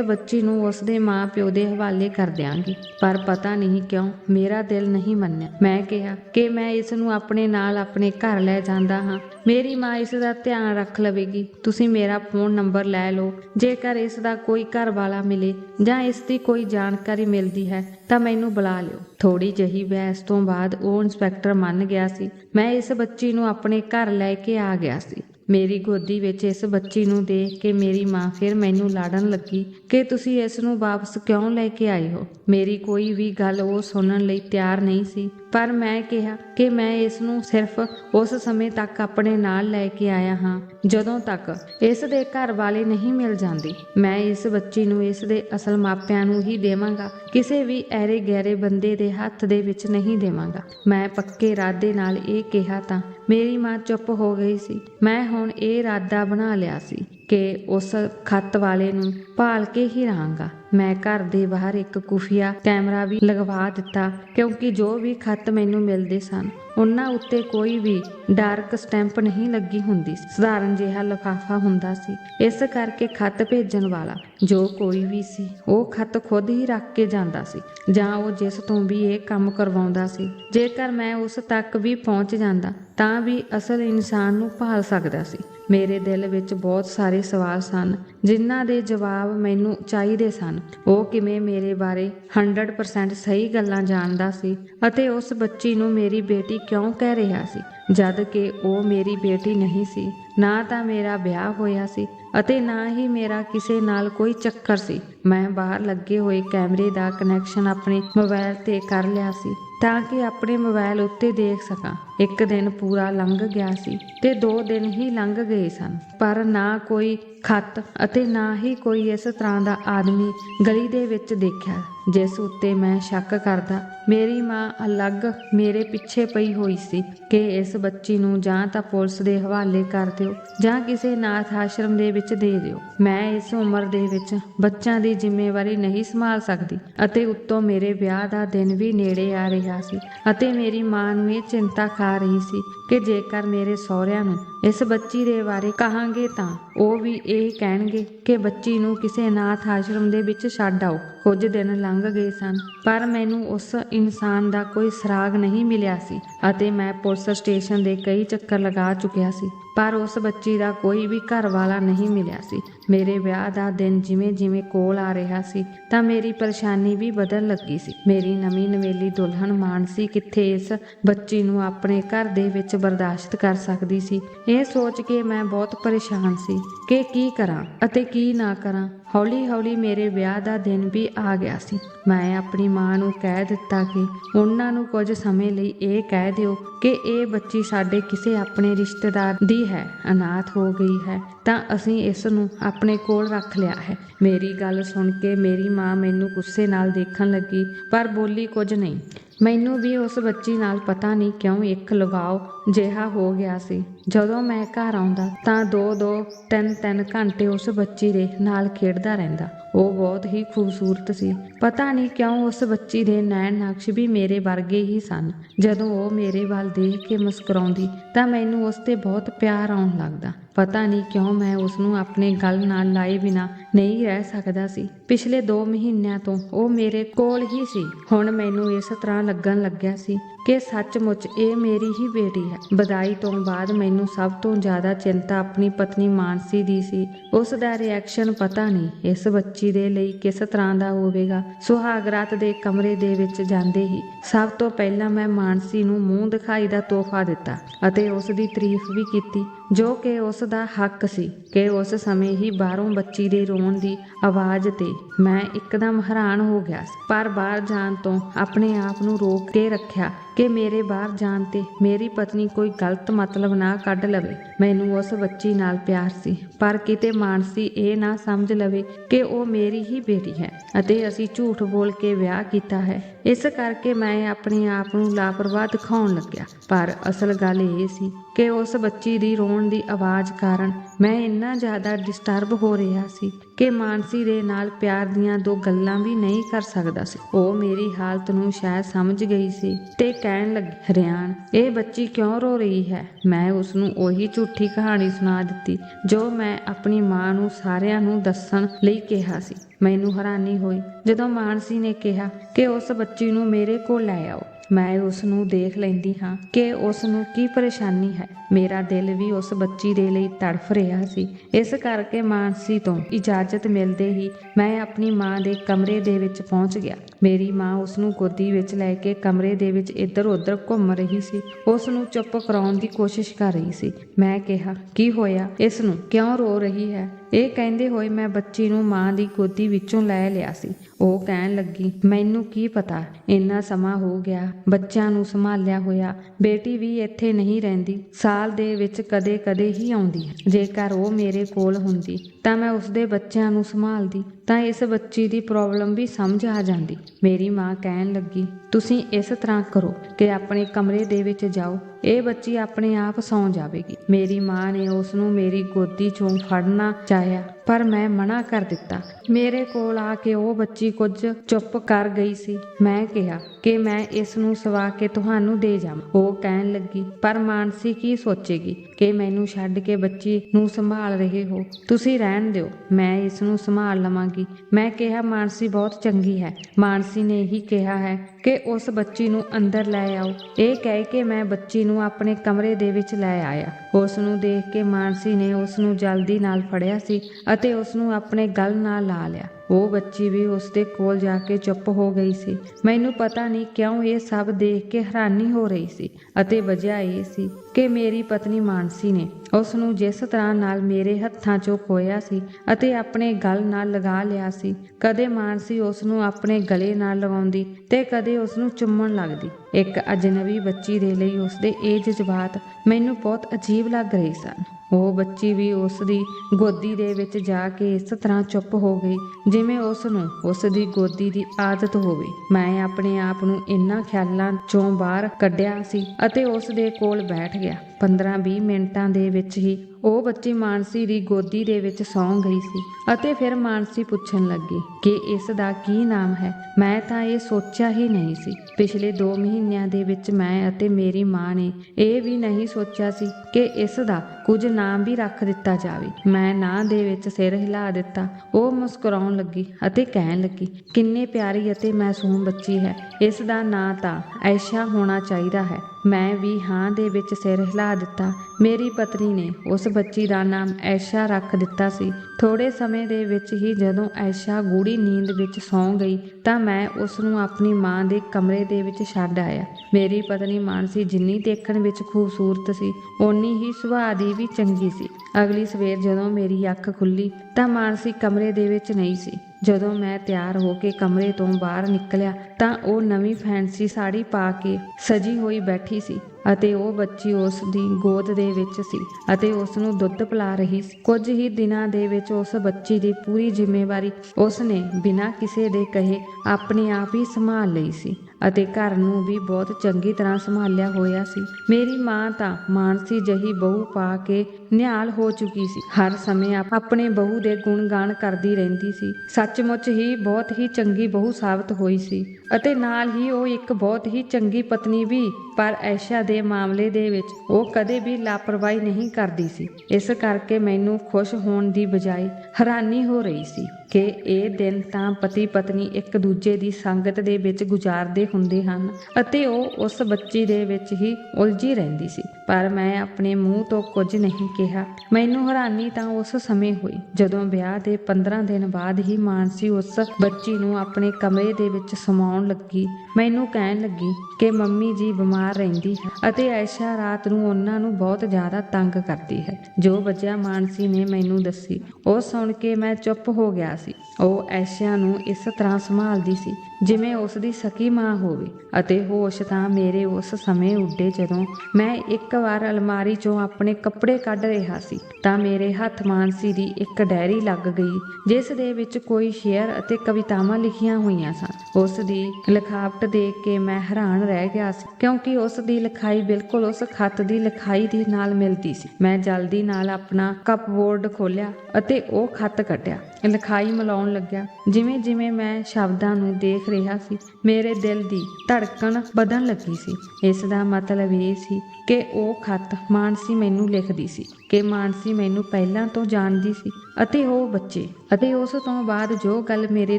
ਬੱਚੀ ਨੂੰ ਉਸ ਦੇ ਮਾਂ-ਪਿਓ ਦੇ ਹਵਾਲੇ ਕਰ ਦਿਆਂਗੇ। ਪਰ ਪਤਾ ਨਹੀਂ ਕਿਉਂ ਮੇਰਾ ਦਿਲ ਨਹੀਂ ਮੰਨਿਆ। ਮੈਂ ਕਿਹਾ ਕਿ ਮੈਂ ਇਸ ਨੂੰ ਆਪਣੇ ਨਾਲ ਆਪਣੇ ਘਰ ਲੈ ਜਾਂਦਾ ਹਾਂ। ਮੇਰੀ ਮਾਂ ਇਸ ਦਾ ਧਿਆਨ ਰੱਖ ਲਵੇਗੀ। ਤੁਸੀਂ ਮੇਰਾ ਫੋਨ ਨੰਬਰ ਲੈ ਲਓ। ਜੇਕਰ ਇਸ ਦਾ ਕੋਈ ਘਰ ਵਾਲਾ ਮਿਲੇ ਜਾਂ ਇਸ ਦੀ ਕੋਈ ਜਾਣਕਾਰੀ ਮਿਲਦੀ ਹੈ, ਤਾਂ ਮੈਨੂੰ ਬੁਲਾ ਲਿਓ। ਥੋੜੀ ਜਹੀ ਬਹਿਸ ਤੋਂ ਬਾਅਦ ਉਹ ਇੰਸਪੈਕਟਰ ਮੰਨ ਗਿਆ ਸੀ। ਮੈਂ ਇਸ ਬੱਚੀ ਨੂੰ ਆਪਣੇ ਘਰ ਲੈ ਕੇ ਆ ਗਿਆ ਸੀ। ਮੇਰੀ ਗੋਦੀ ਵਿੱਚ ਇਸ ਬੱਚੀ ਨੂੰ ਦੇਖ ਕੇ ਮੇਰੀ ਮਾਂ ਫਿਰ ਮੈਨੂੰ ਲਾੜਨ ਲੱਗੀ ਕਿ ਤੁਸੀਂ ਇਸ ਨੂੰ ਵਾਪਸ ਕਿਉਂ ਲੈ ਕੇ ਆਏ ਹੋ? ਮੇਰੀ ਕੋਈ ਵੀ ਗੱਲ ਉਹ ਸੁਣਨ ਲਈ ਤਿਆਰ ਨਹੀਂ ਸੀ। ਪਰ ਮੈਂ ਕਿਹਾ ਕਿ ਮੈਂ ਇਸ ਨੂੰ ਸਿਰਫ ਉਸ ਸਮੇਂ ਤੱਕ ਆਪਣੇ ਨਾਲ ਲੈ ਕੇ ਆਇਆ ਹਾਂ, ਜਦੋਂ ਤੱਕ ਇਸ ਦੇ ਘਰ ਵਾਲੇ ਨਹੀਂ ਮਿਲ ਜਾਂਦੇ। ਮੈਂ ਇਸ ਬੱਚੀ ਨੂੰ ਇਸ ਦੇ ਅਸਲ ਮਾਪਿਆਂ ਨੂੰ ਹੀ ਦੇਵਾਂਗਾ, ਕਿਸੇ ਵੀ ਐਰੇ ਗਹਿਰੇ ਬੰਦੇ ਦੇ ਹੱਥ ਦੇ ਵਿੱਚ ਨਹੀਂ ਦੇਵਾਂਗਾ। ਮੈਂ ਪੱਕੇ ਇਰਾਦੇ ਨਾਲ ਇਹ ਕਿਹਾ ਤਾਂ ਮੇਰੀ ਮਾਂ ਚੁੱਪ ਹੋ ਗਈ ਸੀ। ਮੈਂ ਹੁਣ ਇਹ ਇਰਾਦਾ ਬਣਾ ਲਿਆ ਸੀ। ਕਿ ਉਸ ਖੱਤ ਵਾਲੇ ਨੂੰ ਭਾਲ ਕੇ ਹੀ ਰਹਾਂਗਾ। ਮੈਂ ਘਰ ਦੇ ਬਾਹਰ ਇੱਕ ਖੁਫੀਆ ਕੈਮਰਾ ਵੀ ਲਗਵਾ ਦਿੱਤਾ, ਕਿਉਂਕਿ ਜੋ ਵੀ ਖੱਤ ਮੈਨੂੰ ਮਿਲਦੇ ਸਨ, ਉਹਨਾਂ ਉੱਤੇ ਕੋਈ ਵੀ ਡਾਰਕ ਸਟੈਂਪ ਨਹੀਂ ਲੱਗੀ ਹੁੰਦੀ। ਸਧਾਰਨ ਜਿਹਾ ਲਿਫਾਫਾ ਹੁੰਦਾ ਸੀ। ਇਸ ਕਰਕੇ ਖੱਤ ਭੇਜਣ ਵਾਲਾ ਜੋ ਕੋਈ ਵੀ ਸੀ, ਉਹ ਖੱਤ ਖੁਦ ਹੀ ਰੱਖ ਕੇ ਜਾਂਦਾ ਸੀ, ਜਾਂ ਉਹ ਜਿਸ ਤੋਂ ਵੀ ਇਹ ਕੰਮ ਕਰਵਾਉਂਦਾ ਸੀ। ਜੇਕਰ ਮੈਂ ਉਸ ਤੱਕ ਵੀ ਪਹੁੰਚ ਜਾਂਦਾ, ਤਾਂ ਵੀ ਅਸਲ ਇਨਸਾਨ ਨੂੰ ਭਾਲ ਸਕਦਾ ਸੀ। ਮੇਰੇ ਦਿਲ ਵਿੱਚ ਬਹੁਤ ਸਾਰੇ ਸਵਾਲ ਸਨ, ਜਿਨ੍ਹਾਂ ਦੇ ਜਵਾਬ ਮੈਨੂੰ ਚਾਹੀਦੇ ਸਨ। ਉਹ ਕਿਵੇਂ ਮੇਰੇ ਬਾਰੇ 100% ਸਹੀ ਗੱਲਾਂ ਜਾਣਦਾ ਸੀ ਅਤੇ ਉਸ ਬੱਚੀ ਨੂੰ ਮੇਰੀ ਬੇਟੀ ਕਿਉਂ ਕਹਿ ਰਿਹਾ ਸੀ? ਜਦ ਕਿ ਉਹ ਮੇਰੀ ਬੇਟੀ ਨਹੀਂ ਸੀ, ਨਾ ਤਾਂ ਮੇਰਾ ਵਿਆਹ ਹੋਇਆ ਸੀ ਅਤੇ ਨਾ ਹੀ ਮੇਰਾ ਕਿਸੇ ਨਾਲ ਕੋਈ ਚੱਕਰ ਸੀ। ਮੈਂ ਬਾਹਰ ਲੱਗੇ ਹੋਏ ਕੈਮਰੇ ਦਾ ਕਨੈਕਸ਼ਨ ਆਪਣੇ ਮੋਬਾਈਲ ਤੇ ਕਰ ਲਿਆ ਸੀ, ਤਾਂ ਕਿ ਆਪਣੇ ਮੋਬਾਈਲ ਉੱਤੇ ਦੇਖ ਸਕਾਂ। ਇੱਕ ਦਿਨ ਪੂਰਾ ਲੰਘ ਗਿਆ ਸੀ ਤੇ ਦੋ ਦਿਨ ਹੀ ਲੰਘ ਗਏ ਸਨ, ਪਰ ਨਾ ਕੋਈ ਖੱਤ ਅਤੇ ਨਾ ਹੀ ਕੋਈ ਇਸ ਤਰ੍ਹਾਂ ਦਾ ਆਦਮੀ ਗਲੀ ਦੇ ਵਿੱਚ ਦੇਖਿਆ, ਜਿਸ ਉੱਤੇ ਮੈਂ ਸ਼ੱਕ ਕਰਦਾ, ਮੇਰੀ ਮਾਂ ਅਲੱਗ ਮੇਰੇ ਪਿੱਛੇ ਪਈ ਹੋਈ ਸੀ, ਕਿ ਇਸ ਬੱਚੀ ਨੂੰ ਜਾਂ ਤਾਂ ਪੁਲਿਸ ਦੇ ਹਵਾਲੇ ਕਰ ਦਿਓ, ਜਾਂ ਕਿਸੇ ਨਾਥ ਆਸ਼ਰਮ ਦੇ ਵਿੱਚ ਦੇ ਦਿਓ। ਮੈਂ ਇਸ ਉਮਰ ਦੇ ਵਿੱਚ ਬੱਚਿਆਂ ਦੀ ਜ਼ਿੰਮੇਵਾਰੀ ਨਹੀਂ ਸੰਭਾਲ ਸਕਦੀ ਅਤੇ ਉੱਤੋਂ ਮੇਰੇ ਵਿਆਹ ਦਾ ਦਿਨ ਵੀ ਨੇੜੇ ਆ ਰਿਹਾ ਸੀ ਅਤੇ ਮੇਰੀ ਮਾਂ ਨੂੰ ਇਹ ਚਿੰਤਾ ਖਾ ਰਹੀ ਸੀ ਕਿ ਜੇਕਰ ਮੇਰੇ ਸਹੁਰਿਆਂ ਨੂੰ ਇਸ ਬੱਚੀ ਦੇ ਬਾਰੇ ਕਹਾਂਗੇ ਤਾਂ ਉਹ ਵੀ ਇਹ ਕਹਿਣਗੇ ਕਿ ਬੱਚੀ ਨੂੰ ਕਿਸੇ ਅਨਾਥ ਆਸ਼ਰਮ ਦੇ ਵਿੱਚ ਛੱਡ ਆਓ। ਕੁਝ ਦਿਨ ਲੰਘ ਗਏ ਸਨ, ਪਰ ਮੈਨੂੰ ਉਸ ਇਨਸਾਨ ਦਾ ਕੋਈ ਸਰਾਗ ਨਹੀਂ ਮਿਲਿਆ ਸੀ ਅਤੇ ਮੈਂ ਪੁਲਿਸ ਸਟੇਸ਼ਨ ਦੇ ਕਈ ਚੱਕਰ ਲਗਾ ਚੁੱਕਿਆ ਸੀ, ਪਰ ਉਸ ਬੱਚੀ ਦਾ ਕੋਈ ਵੀ ਘਰ ਵਾਲਾ ਨਹੀਂ ਮਿਲਿਆ ਸੀ। ਮੇਰੇ ਵਿਆਹ ਦਾ ਦਿਨ ਜਿਵੇਂ ਜਿਵੇਂ ਕੋਲ ਆ ਰਿਹਾ ਸੀ, ਤਾਂ ਮੇਰੀ ਪਰੇਸ਼ਾਨੀ ਵੀ ਬਦਲ ਲੱਗੀ ਸੀ। ਮੇਰੀ ਨਵੀਂ ਨਵੇਲੀ ਦੁਲਹਨ ਮਾਨਸੀ ਕਿੱਥੇ ਇਸ ਬੱਚੀ ਨੂੰ ਆਪਣੇ ਘਰ ਦੇ ਵਿੱਚ ਬਰਦਾਸ਼ਤ ਕਰ ਸਕਦੀ ਸੀ। ਇਹ ਸੋਚ ਕੇ ਮੈਂ ਬਹੁਤ ਪਰੇਸ਼ਾਨ ਸੀ ਕਿ ਕੀ ਕਰਾਂ ਅਤੇ ਕੀ ਨਾ ਕਰਾਂ। ਹੌਲੀ ਹੌਲੀ ਮੇਰੇ ਵਿਆਹ ਦਾ ਦਿਨ ਵੀ ਆ ਗਿਆ ਸੀ। ਮੈਂ ਆਪਣੀ ਮਾਂ ਨੂੰ ਕਹਿ ਦਿੱਤਾ ਕਿ ਉਹਨਾਂ ਨੂੰ ਕੁਝ ਸਮੇਂ ਲਈ ਇਹ ਕਹਿ ਦਿਓ ਕਿ ਇਹ ਬੱਚੀ ਸਾਡੇ ਕਿਸੇ ਆਪਣੇ ਰਿਸ਼ਤੇਦਾਰ ਦੀ ਹੈ, ਅਨਾਥ ਹੋ ਗਈ ਹੈ, ਤਾਂ ਅਸੀਂ ਇਸ ਨੂੰ ਆਪਣੇ ਕੋਲ ਰੱਖ ਲਿਆ ਹੈ। ਮੇਰੀ ਗੱਲ ਸੁਣ ਕੇ ਮੇਰੀ ਮਾਂ ਮੈਨੂੰ ਗੁੱਸੇ ਨਾਲ ਦੇਖਣ ਲੱਗੀ, ਪਰ ਬੋਲੀ ਕੁਝ ਨਹੀਂ। ਮੈਨੂੰ ਵੀ ਉਸ ਬੱਚੀ ਨਾਲ ਪਤਾ ਨਹੀਂ ਕਿਉਂ ਇੱਕ ਲਗਾਓ ਜਿਹਾ ਹੋ ਗਿਆ ਸੀ। ਜਦੋਂ ਮੈਂ ਘਰ ਆਉਂਦਾ ਤਾਂ ਦੋ ਦੋ, ਤਿੰਨ ਤਿੰਨ ਘੰਟੇ ਉਸ ਬੱਚੀ ਦੇ ਨਾਲ ਖੇਡਦਾ ਰਹਿੰਦਾ। ਉਹ ਬਹੁਤ ਹੀ ਖੂਬਸੂਰਤ ਸੀ। ਪਤਾ ਨਹੀਂ ਕਿਉਂ ਉਸ ਬੱਚੀ ਦੇ ਨੈਣ ਨਕਸ਼ ਵੀ ਮੇਰੇ ਵਰਗੇ ਹੀ ਸਨ। ਜਦੋਂ ਉਹ ਮੇਰੇ ਵੱਲ ਦੇਖ ਕੇ ਮੁਸਕਰਾਉਂਦੀ ਤਾਂ ਮੈਨੂੰ ਉਸ ਤੇ ਬਹੁਤ ਪਿਆਰ ਆਉਣ ਲੱਗਦਾ। ਪਤਾ ਨਹੀਂ ਕਿਉਂ ਮੈਂ ਉਸ ਨੂੰ ਆਪਣੇ ਗੱਲ ਨਾਲ ਲਾਏ ਬਿਨਾ ਨਹੀਂ ਰਹਿ ਸਕਦਾ ਸੀ। ਪਿਛਲੇ 2 ਮਹੀਨਿਆਂ ਤੋਂ ਉਹ ਮੇਰੇ ਕੋਲ ਹੀ ਸੀ। ਹੁਣ ਮੈਨੂੰ ਇਸ ਤਰ੍ਹਾਂ ਲੱਗਣ ਲੱਗਿਆ ਸੀ ਕਿ ਸੱਚਮੁੱਚ ਇਹ ਮੇਰੀ ਹੀ ਬੇਟੀ ਹੈ। ਵਿਦਾਈ ਤੋਂ ਬਾਅਦ ਮੈਨੂੰ ਸਭ ਤੋਂ ਜ਼ਿਆਦਾ ਚਿੰਤਾ ਆਪਣੀ ਪਤਨੀ ਮਾਨਸੀ ਦੀ ਸੀ। ਉਸ ਦਾ ਰਿਐਕਸ਼ਨ ਪਤਾ ਨਹੀਂ, ਇਸ ਬੱਚੀ ਦੇ ਲਈ ਕਿਸ ਤਰ੍ਹਾਂ ਦਾ ਹੋਵੇਗਾ। ਸੁਹਾਗ ਰਾਤ ਦੇ ਕਮਰੇ ਦੇ ਵਿੱਚ ਜਾਂਦੇ ਹੀ ਸਭ ਤੋਂ ਪਹਿਲਾਂ ਮੈਂ ਮਾਨਸੀ ਨੂੰ ਮੂੰਹ ਦਿਖਾਈ ਦਾ ਤੋਹਫਾ ਦਿੱਤਾ ਅਤੇ ਉਸ ਦੀ ਤਾਰੀਫ ਵੀ ਕੀਤੀ, ਜੋ ਕਿ ਉਸ ਦਾ ਹੱਕ ਸੀ ਕਿ ਉਸ ਸਮੇਂ ਹੀ ਬਾਹਰੋਂ ਬੱਚੀ ਦੇ ਰੋਣ ਦੀ ਆਵਾਜ਼ ਤੇ ਮੈਂ ਇੱਕਦਮ ਹੈਰਾਨ ਹੋ ਗਿਆ ਪਰ ਬਾਹਰ ਜਾਣ ਤੋਂ ਆਪਣੇ ਆਪ ਨੂੰ ਰੋਕ ਕੇ ਰੱਖਿਆ ਕਿ ਮੇਰੇ ਬਾਹਰ ਜਾਣ ਤੇ ਮੇਰੀ ਪਤਨੀ ਕੋਈ ਗਲਤ ਮਤਲਬ ਨਾ ਕੱਢ ਲਵੇ। ਮੈਨੂੰ ਉਸ ਬੱਚੀ ਨਾਲ ਪਿਆਰ ਸੀ। ਪਰ ਕਿਤੇ ਮਾਨਸੀ ਇਹ ਨਾ ਸਮਝ ਲਵੇ ਕਿ ਉਹ ਮੇਰੀ ਹੀ ਬੇਟੀ ਹੈ ਅਤੇ ਅਸੀਂ ਝੂਠ ਬੋਲ ਕੇ ਵਿਆਹ ਕੀਤਾ ਹੈ। ਇਸ ਕਰਕੇ ਮੈਂ ਆਪਣੇ ਆਪ ਨੂੰ ਲਾਪਰਵਾਹ ਦਿਖਾਉਣ ਲੱਗਿਆ। ਪਰ ਅਸਲ ਗੱਲ ਇਹ ਸੀ ਕਿ ਉਸ ਬੱਚੀ ਦੀ ਰੋਣ ਦੀ ਆਵਾਜ਼ ਕਾਰਨ ਮੈਂ ਇੰਨਾ ਜ਼ਿਆਦਾ ਡਿਸਟਰਬ ਹੋ ਰਿਹਾ ਸੀ ਕਿ ਮਾਨਸੀ ਦੇ ਨਾਲ ਪਿਆਰ ਦੀਆਂ ਦੋ ਗੱਲਾਂ ਵੀ ਨਹੀਂ ਕਰ ਸਕਦਾ ਸੀ। ਉਹ ਮੇਰੀ ਹਾਲਤ ਨੂੰ ਸ਼ਾਇਦ ਸਮਝ ਗਈ ਸੀ ਤੇ ਕਹਿਣ ਲੱਗੀ, ਹਰਿਆਣ, ਇਹ ਬੱਚੀ ਕਿਉਂ ਰੋ ਰਹੀ ਹੈ? ਮੈਂ ਉਸ ਨੂੰ ਉਹੀ ਝੂਠੀ ਕਹਾਣੀ ਸੁਣਾ ਦਿੱਤੀ ਜੋ ਮੈਂ ਆਪਣੀ ਮਾਂ ਨੂੰ ਸਾਰਿਆਂ ਨੂੰ ਦੱਸਣ ਲਈ ਕਿਹਾ ਸੀ। ਮੈਨੂੰ ਹੈਰਾਨੀ ਹੋਈ ਜਦੋਂ ਮਾਨਸੀ ਨੇ ਕਿਹਾ ਕਿ ਉਸ ਬੱਚੀ ਨੂੰ ਮੇਰੇ ਕੋਲ ਲੈ ਆਓ। ਮੈਂ ਉਸ ਨੂੰ ਦੇਖ ਲੈਂਦੀ ਹਾਂ ਕਿ ਉਸ ਨੂੰ ਕੀ ਪਰੇਸ਼ਾਨੀ ਹੈ। ਮੇਰਾ ਦਿਲ ਵੀ ਉਸ ਬੱਚੀ ਦੇ ਲਈ ਤੜਫ ਰਿਹਾ ਸੀ। ਇਸ ਕਰਕੇ ਮਾਨਸੀ ਤੋਂ ਇਜਾਜ਼ਤ ਮਿਲਦੇ ਹੀ ਮੈਂ ਆਪਣੀ ਮਾਂ ਦੇ ਕਮਰੇ ਦੇ ਵਿੱਚ ਪਹੁੰਚ ਗਿਆ। ਮੇਰੀ ਮਾਂ ਉਸ ਨੂੰ ਗੋਦੀ ਵਿੱਚ ਲੈ ਕੇ ਕਮਰੇ ਦੇ ਵਿੱਚ ਇੱਧਰ-ਉੱਧਰ ਘੁੰਮ ਰਹੀ ਸੀ। ਉਸ ਨੂੰ ਚੁੱਪ ਕਰਾਉਣ ਦੀ ਕੋਸ਼ਿਸ਼ ਕਰ ਰਹੀ ਸੀ। ਮੈਂ ਕਿਹਾ, ਕੀ ਹੋਇਆ? ਇਸ ਨੂੰ ਕਿਉਂ ਰੋ ਰਹੀ ਹੈ? ਇਹ ਕਹਿੰਦੇ ਹੋਏ ਮੈਂ ਬੱਚੀ ਨੂੰ ਮਾਂ ਦੀ ਗੋਦੀ ਵਿੱਚੋਂ ਲੈ ਲਿਆ ਸੀ। ਉਹ ਕਹਿਣ ਲੱਗੀ, ਮੈਨੂੰ ਕੀ ਪਤਾ? ਇੰਨਾ ਸਮਾਂ ਹੋ ਗਿਆ, ਬੱਚਿਆਂ ਨੂੰ ਸੰਭਾਲਿਆ ਹੋਇਆ। ਬੇਟੀ ਵੀ ਇੱਥੇ ਨਹੀਂ ਰਹਿੰਦੀ। ਸਾਲ ਦੇ ਵਿੱਚ ਕਦੇ-ਕਦੇ ਹੀ ਆਉਂਦੀ ਹੈ। ਜੇਕਰ ਉਹ ਮੇਰੇ ਕੋਲ ਹੁੰਦੀ, ਤਾਂ ਮੈਂ ਉਸਦੇ ਬੱਚਿਆਂ ਨੂੰ ਸੰਭਾਲਦੀ। ਤਾਂ ਇਸ ਬੱਚੀ ਦੀ ਪ੍ਰੋਬਲਮ ਵੀ ਸਮਝ ਆ ਜਾਂਦੀ। ਮੇਰੀ ਮਾਂ ਕਹਿਣ ਲੱਗੀ, ਤੁਸੀਂ ਇਸ ਤਰ੍ਹਾਂ ਕਰੋ ਕਿ ਆਪਣੇ ਕਮਰੇ ਦੇ ਵਿੱਚ ਜਾਓ, ਇਹ ਬੱਚੀ ਆਪਣੇ ਆਪ ਸੌਂ ਜਾਵੇਗੀ ਮੇਰੀ ਮਾਂ ਨੇ ਉਸ ਨੂੰ ਮੇਰੀ ਗੋਦੀ ਚੋਂ ਫੜਨਾ ਚਾਹਿਆ, ਪਰ ਮੈਂ ਮਨਾ ਕਰ ਦਿੱਤਾ। ਮੇਰੇ ਕੋਲ ਆ ਕੇ ਉਹ ਬੱਚੀ ਕੁਝ ਚੁੱਪ ਕਰ ਗਈ ਸੀ। ਮੈਂ ਕਿਹਾ ਕਿ ਮੈਂ ਇਸ ਨੂੰ ਸਵਾ ਕੇ ਤੁਹਾਨੂੰ ਦੇ ਜਾਵਾਂ। ਉਹ ਕਹਿਣ ਲੱਗੀ, ਪਰ ਮਾਨਸੀ ਕੀ ਸੋਚੇਗੀ? ਕਿ ਮੈਨੂੰ ਛੱਡ ਕੇ ਬੱਚੀ ਨੂੰ ਸੰਭਾਲ ਰਹੇ ਹੋ। ਤੁਸੀਂ ਰਹਿਣ ਦਿਓ, ਮੈਂ ਇਸ ਨੂੰ ਸੰਭਾਲ ਲਵਾਂਗੀ। ਮੈਂ ਕਿਹਾ, ਮਾਨਸੀ ਬਹੁਤ ਚੰਗੀ ਹੈ। ਮਾਨਸੀ ਨੇ ਹੀ ਕਿਹਾ ਹੈ ਕਿ ਉਸ ਬੱਚੀ ਨੂੰ ਅੰਦਰ ਲੈ ਆਓ। ਇਹ ਕਹਿ ਕੇ ਮੈਂ ਬੱਚੀ ਨੂੰ ਆਪਣੇ ਕਮਰੇ ਦੇ ਵਿੱਚ ਲੈ ਆਇਆ। ਉਸ ਨੂੰ ਦੇਖ ਕੇ ਮਾਨਸੀ ਨੇ ਉਸ ਨੂੰ ਜਲਦੀ ਨਾਲ ਫੜਿਆ ਸੀ ਅਤੇ ਉਸ ਨੂੰ ਆਪਣੇ ਗਲ ਨਾਲ ਲਾ ਲਿਆ। ਉਹ ਬੱਚੀ ਵੀ ਉਸਦੇ ਕੋਲ ਜਾ ਕੇ ਚੁੱਪ ਹੋ ਗਈ ਸੀ। ਮੈਨੂੰ ਪਤਾ ਨਹੀਂ ਕਿਉਂ ਇਹ ਸਭ ਦੇਖ ਕੇ ਹੈਰਾਨੀ ਹੋ ਰਹੀ ਸੀ ਅਤੇ ਵਜ੍ਹਾ ਇਹ ਸੀ ਕਿ ਮੇਰੀ ਪਤਨੀ ਮਾਨਸੀ ਨੇ ਉਸ ਨੂੰ ਜਿਸ ਤਰ੍ਹਾਂ ਨਾਲ ਮੇਰੇ ਹੱਥਾਂ 'ਚੋਂ ਖੋਇਆ ਸੀ ਅਤੇ ਆਪਣੇ ਗਲ ਨਾਲ ਲਗਾ ਲਿਆ ਸੀ, ਕਦੇ ਮਾਨਸੀ ਉਸ ਨੂੰ ਆਪਣੇ ਗਲੇ ਨਾਲ ਲਗਾਉਂਦੀ ਤੇ ਕਦੇ ਉਸ ਨੂੰ ਚੁੰਮਣ ਲੱਗਦੀ। ਇੱਕ ਅਜਨਬੀ ਬੱਚੀ ਦੇ ਲਈ ਉਸ ਦੇ ਇਹ ਜਜ਼ਬਾਤ ਮੈਨੂੰ ਬਹੁਤ ਅਜੀਬ ਲੱਗ ਰਹੇ ਸਨ। ਉਹ ਬੱਚੀ ਵੀ ਉਸ ਦੀ ਗੋਦੀ ਦੇ ਵਿੱਚ ਜਾ ਕੇ ਇਸ ਤਰ੍ਹਾਂ ਚੁੱਪ ਹੋ ਗਈ, ਜਿਵੇਂ ਉਸ ਨੂੰ ਉਸ ਦੀ ਗੋਦੀ ਦੀ ਆਦਤ ਹੋਵੇ। ਮੈਂ ਆਪਣੇ ਆਪ ਨੂੰ ਇਨ੍ਹਾਂ ਖਿਆਲਾਂ ਚੋਂ ਬਾਹਰ ਕੱਢਿਆ ਸੀ ਅਤੇ ਉਸ ਦੇ ਕੋਲ ਬੈਠ ਗਿਆ। 15-20 ਮਿੰਟਾਂ ਦੇ ਵਿੱਚ ਹੀ ਉਹ ਬੱਚੀ ਮਾਨਸੀ ਦੀ ਗੋਦੀ ਦੇ ਵਿੱਚ ਸੌਂ ਗਈ ਸੀ ਅਤੇ ਫਿਰ ਮਾਨਸੀ ਪੁੱਛਣ ਲੱਗੀ ਕਿ ਇਸ ਦਾ ਕੀ ਨਾਮ ਹੈ? ਮੈਂ ਤਾਂ ਇਹ ਸੋਚਿਆ ਹੀ ਨਹੀਂ ਸੀ। ਪਿਛਲੇ 2 ਮਹੀਨਿਆਂ ਦੇ ਵਿੱਚ ਮੈਂ ਅਤੇ ਮੇਰੀ ਮਾਂ ਨੇ ਇਹ ਵੀ ਨਹੀਂ ਸੋਚਿਆ ਸੀ ਕਿ ਇਸ ਦਾ ਕੁਝ ਨਾਮ ਵੀ ਰੱਖ ਦਿੱਤਾ ਜਾਵੇ। ਮੈਂ ਨਾਂ ਦੇ ਵਿੱਚ ਸਿਰ ਹਿਲਾ ਦਿੱਤਾ। ਉਹ ਮੁਸਕਰਾਉਣ ਲੱਗੀ ਅਤੇ ਕਹਿਣ ਲੱਗੀ, ਕਿੰਨੇ ਪਿਆਰੀ ਅਤੇ ਮਾਸੂਮ ਬੱਚੀ ਹੈ। ਇਸ ਦਾ ਨਾਂ ਤਾਂ ਐਸ਼ਾ ਹੋਣਾ ਚਾਹੀਦਾ ਹੈ। ਮੈਂ ਵੀ ਹਾਂ ਦੇ ਵਿੱਚ ਸਿਰ ਹਿਲਾ ਦਿੱਤਾ। ਮੇਰੀ ਪਤਨੀ ਨੇ ਉਸ ਬੱਚੀ ਦਾ ਨਾਮ ਐਸ਼ਾ ਰੱਖ ਦਿੱਤਾ ਸੀ। ਥੋੜੇ ਸਮੇਂ ਦੇ ਵਿੱਚ ਹੀ ਜਦੋਂ ਐਸ਼ਾ ਗੂੜੀ ਨੀਂਦ ਵਿੱਚ ਸੌਂ ਗਈ ਤਾਂ ਮੈਂ ਉਸ ਨੂੰ ਆਪਣੀ ਮਾਂ ਦੇ ਕਮਰੇ ਦੇ ਵਿੱਚ ਛੱਡ ਆਇਆ। ਮੇਰੀ ਪਤਨੀ ਮਾਨਸੀ ਜਿੰਨੀ ਦੇਖਣ ਵਿੱਚ ਖੂਬਸੂਰਤ ਸੀ, ਓਨੀ ਹੀ ਸੁਭਾਅ ਦੀ ਵੀ ਚੰਗੀ ਸੀ। ਅਗਲੀ ਸਵੇਰ ਜਦੋਂ ਮੇਰੀ ਅੱਖ ਖੁੱਲੀ ਤਾਂ ਮਾਨਸੀ ਕਮਰੇ ਦੇ ਵਿੱਚ ਨਹੀਂ ਸੀ। ਜਦੋਂ ਮੈਂ ਤਿਆਰ ਹੋ ਕੇ ਕਮਰੇ ਤੋਂ ਬਾਹਰ ਨਿਕਲਿਆ ਤਾਂ ਉਹ ਨਵੀਂ ਫੈਂਸੀ ਸਾੜੀ ਪਾ ਕੇ ਸਜੀ ਹੋਈ ਬੈਠੀ ਸੀ ਅਤੇ ਉਹ ਬੱਚੀ ਉਸ ਦੀ ਗੋਦ ਦੇ ਵਿੱਚ ਸੀ ਅਤੇ ਉਸ ਨੂੰ ਦੁੱਧ ਪਿਲਾ ਰਹੀ ਸੀ। ਕੁਝ ਹੀ ਦਿਨਾਂ ਦੇ ਵਿੱਚ ਉਸ ਬੱਚੀ ਦੀ ਪੂਰੀ ਜ਼ਿੰਮੇਵਾਰੀ ਉਸ ਨੇ ਬਿਨਾਂ ਕਿਸੇ ਦੇ ਕਹੇ ਆਪਣੇ ਆਪ ਹੀ ਸੰਭਾਲ ਲਈ ਸੀ। ਅਤੇ ਘਰ ਨੂੰ ਵੀ ਬਹੁਤ ਚੰਗੀ ਤਰ੍ਹਾਂ ਸੰਭਾਲਿਆ ਹੋਇਆ ਸੀ। ਮੇਰੀ ਮਾਂ ਤਾਂ ਮਾਨਸੀ ਜਹੀ ਬਹੂ ਪਾ ਕੇ ਨਿਹਾਲ ਹੋ ਚੁੱਕੀ ਸੀ। ਹਰ ਸਮੇਂ ਆਪਣੇ ਬਹੂ ਦੇ ਗੁਣ ਗਾਣ ਕਰਦੀ ਰਹਿੰਦੀ ਸੀ। ਸੱਚਮੁੱਚ ਹੀ ਬਹੁਤ ਹੀ ਚੰਗੀ ਬਹੂ ਸਾਬਤ ਹੋਈ ਸੀ। ਅਤੇ ਨਾਲ ਹੀ ਉਹ ਇੱਕ ਬਹੁਤ ਹੀ ਚੰਗੀ ਪਤਨੀ ਵੀ, ਪਰ ਐਸ਼ਾ ਦੇ ਮਾਮਲੇ ਦੇ ਵਿੱਚ ਉਹ ਕਦੇ ਵੀ ਲਾਪਰਵਾਹੀ ਨਹੀਂ ਕਰਦੀ ਸੀ। ਇਸ ਕਰਕੇ ਮੈਨੂੰ ਖੁਸ਼ ਹੋਣ ਦੀ ਬਜਾਏ ਹੈਰਾਨੀ ਹੋ ਰਹੀ ਸੀ। ਕਿ ਇਹ ਦਿਨ ਤਾਂ ਪਤੀ ਪਤਨੀ ਇੱਕ ਦੂਜੇ ਦੀ ਸੰਗਤ ਦੇ ਵਿੱਚ ਗੁਜ਼ਾਰਦੇ ਹੁੰਦੇ ਹਨ ਅਤੇ ਉਹ ਉਸ ਬੱਚੀ ਦੇ ਵਿੱਚ ਹੀ ਉਲਝੀ ਰਹਿੰਦੀ ਸੀ। ਪਰ ਮੈਂ ਆਪਣੇ ਮੂੰਹ ਤੋਂ ਕੁਝ ਨਹੀਂ ਕਿਹਾ। ਮੈਨੂੰ ਹੈਰਾਨੀ ਤਾਂ ਉਸ ਸਮੇਂ ਹੋਈ, ਜਦੋਂ ਵਿਆਹ ਦੇ 15 ਦਿਨ ਬਾਅਦ ਹੀ ਮਾਨਸੀ ਉਸ ਬੱਚੀ ਨੂੰ ਆਪਣੇ ਕਮਰੇ ਦੇ ਵਿੱਚ ਸਮਾਉਣ ਲੱਗੀ। ਮੈਨੂੰ ਕਹਿਣ ਲੱਗੀ ਕਿ ਮੰਮੀ ਜੀ ਬਿਮਾਰ ਰਹਿੰਦੀ ਹੈ ਅਤੇ ਐਸ਼ਾ ਰਾਤ ਨੂੰ ਉਹਨਾਂ ਨੂੰ ਬਹੁਤ ਜ਼ਿਆਦਾ ਤੰਗ ਕਰਦੀ ਹੈ। ਜੋ ਵਜ੍ਹਾ ਮਾਨਸੀ ਨੇ ਮੈਨੂੰ ਦੱਸੀ, ਉਹ ਸੁਣ ਕੇ ਮੈਂ ਚੁੱਪ ਹੋ ਗਿਆ ਸੀ। ਉਹ ਐਸ਼ਾ ਨੂੰ ਇਸ ਤਰ੍ਹਾਂ ਸੰਭਾਲਦੀ ਸੀ, ਜਿਵੇਂ ਉਸ ਦੀ ਸਕੀ ਮਾਂ ਹੋਵੇ, ਅਤੇ ਹੋਸ਼ ਤਾਂ ਮੇਰੇ ਉਸ ਸਮੇਂ ਉੱਡੇ ਜਦੋਂ ਮੈਂ ਇੱਕ ਵਾਰ ਅਲਮਾਰੀ 'ਚੋਂ ਆਪਣੇ ਕੱਪੜੇ ਕੱਢ ਰਿਹਾ ਸੀ, ਤਾਂ ਮੇਰੇ ਹੱਥ ਮਾਨਸੀ ਦੀ ਇੱਕ ਡਾਇਰੀ ਲੱਗ ਗਈ, ਜਿਸ ਦੇ ਵਿੱਚ ਕੋਈ ਸ਼ੇਅਰ ਅਤੇ ਕਵਿਤਾਵਾਂ ਲਿਖੀਆਂ ਹੋਈਆਂ ਸਨ। ਉਸ ਦੀ ਲਿਖਾਵਟ ਦੇਖ ਕੇ ਮੈਂ ਹੈਰਾਨ ਰਹਿ ਗਿਆ ਸੀ, ਕਿਉਂਕਿ ਉਸ ਦੀ ਲਿਖਾਈ ਬਿਲਕੁਲ ਉਸ ਖੱਤ ਦੀ ਲਿਖਾਈ ਦੇ ਨਾਲ ਮਿਲਦੀ ਸੀ। ਮੈਂ ਜਲਦੀ ਨਾਲ ਆਪਣਾ ਕੱਪਬੋਰਡ ਖੋਲ੍ਹਿਆ ਅਤੇ ਉਹ ਖੱਤ ਕੱਢਿਆ। ਲਿਖਾਈ ਮਿਲਾਉਣ ਲੱਗਿਆ। ਜਿਵੇਂ ਜਿਵੇਂ ਮੈਂ ਸ਼ਬਦਾਂ ਨੂੰ ਦੇਖ ਰਿਹਾ ਸੀ, ਮੇਰੇ ਦਿਲ ਦੀ ਧੜਕਣ ਵਧਣ ਲੱਗੀ ਸੀ। ਇਸ ਦਾ ਮਤਲਬ ਇਹ ਸੀ ਕਿ ਉਹ ਖਤ ਮਾਨਸੀ ਮੈਨੂੰ ਲਿਖਦੀ ਸੀ, ਕਿ ਮਾਨਸੀ ਮੈਨੂੰ ਪਹਿਲਾਂ ਤੋਂ ਜਾਣਦੀ ਸੀ ਅਤੇ ਉਹ ਬੱਚੇ। ਅਤੇ ਉਸ ਤੋਂ ਬਾਅਦ ਜੋ ਗੱਲ ਮੇਰੇ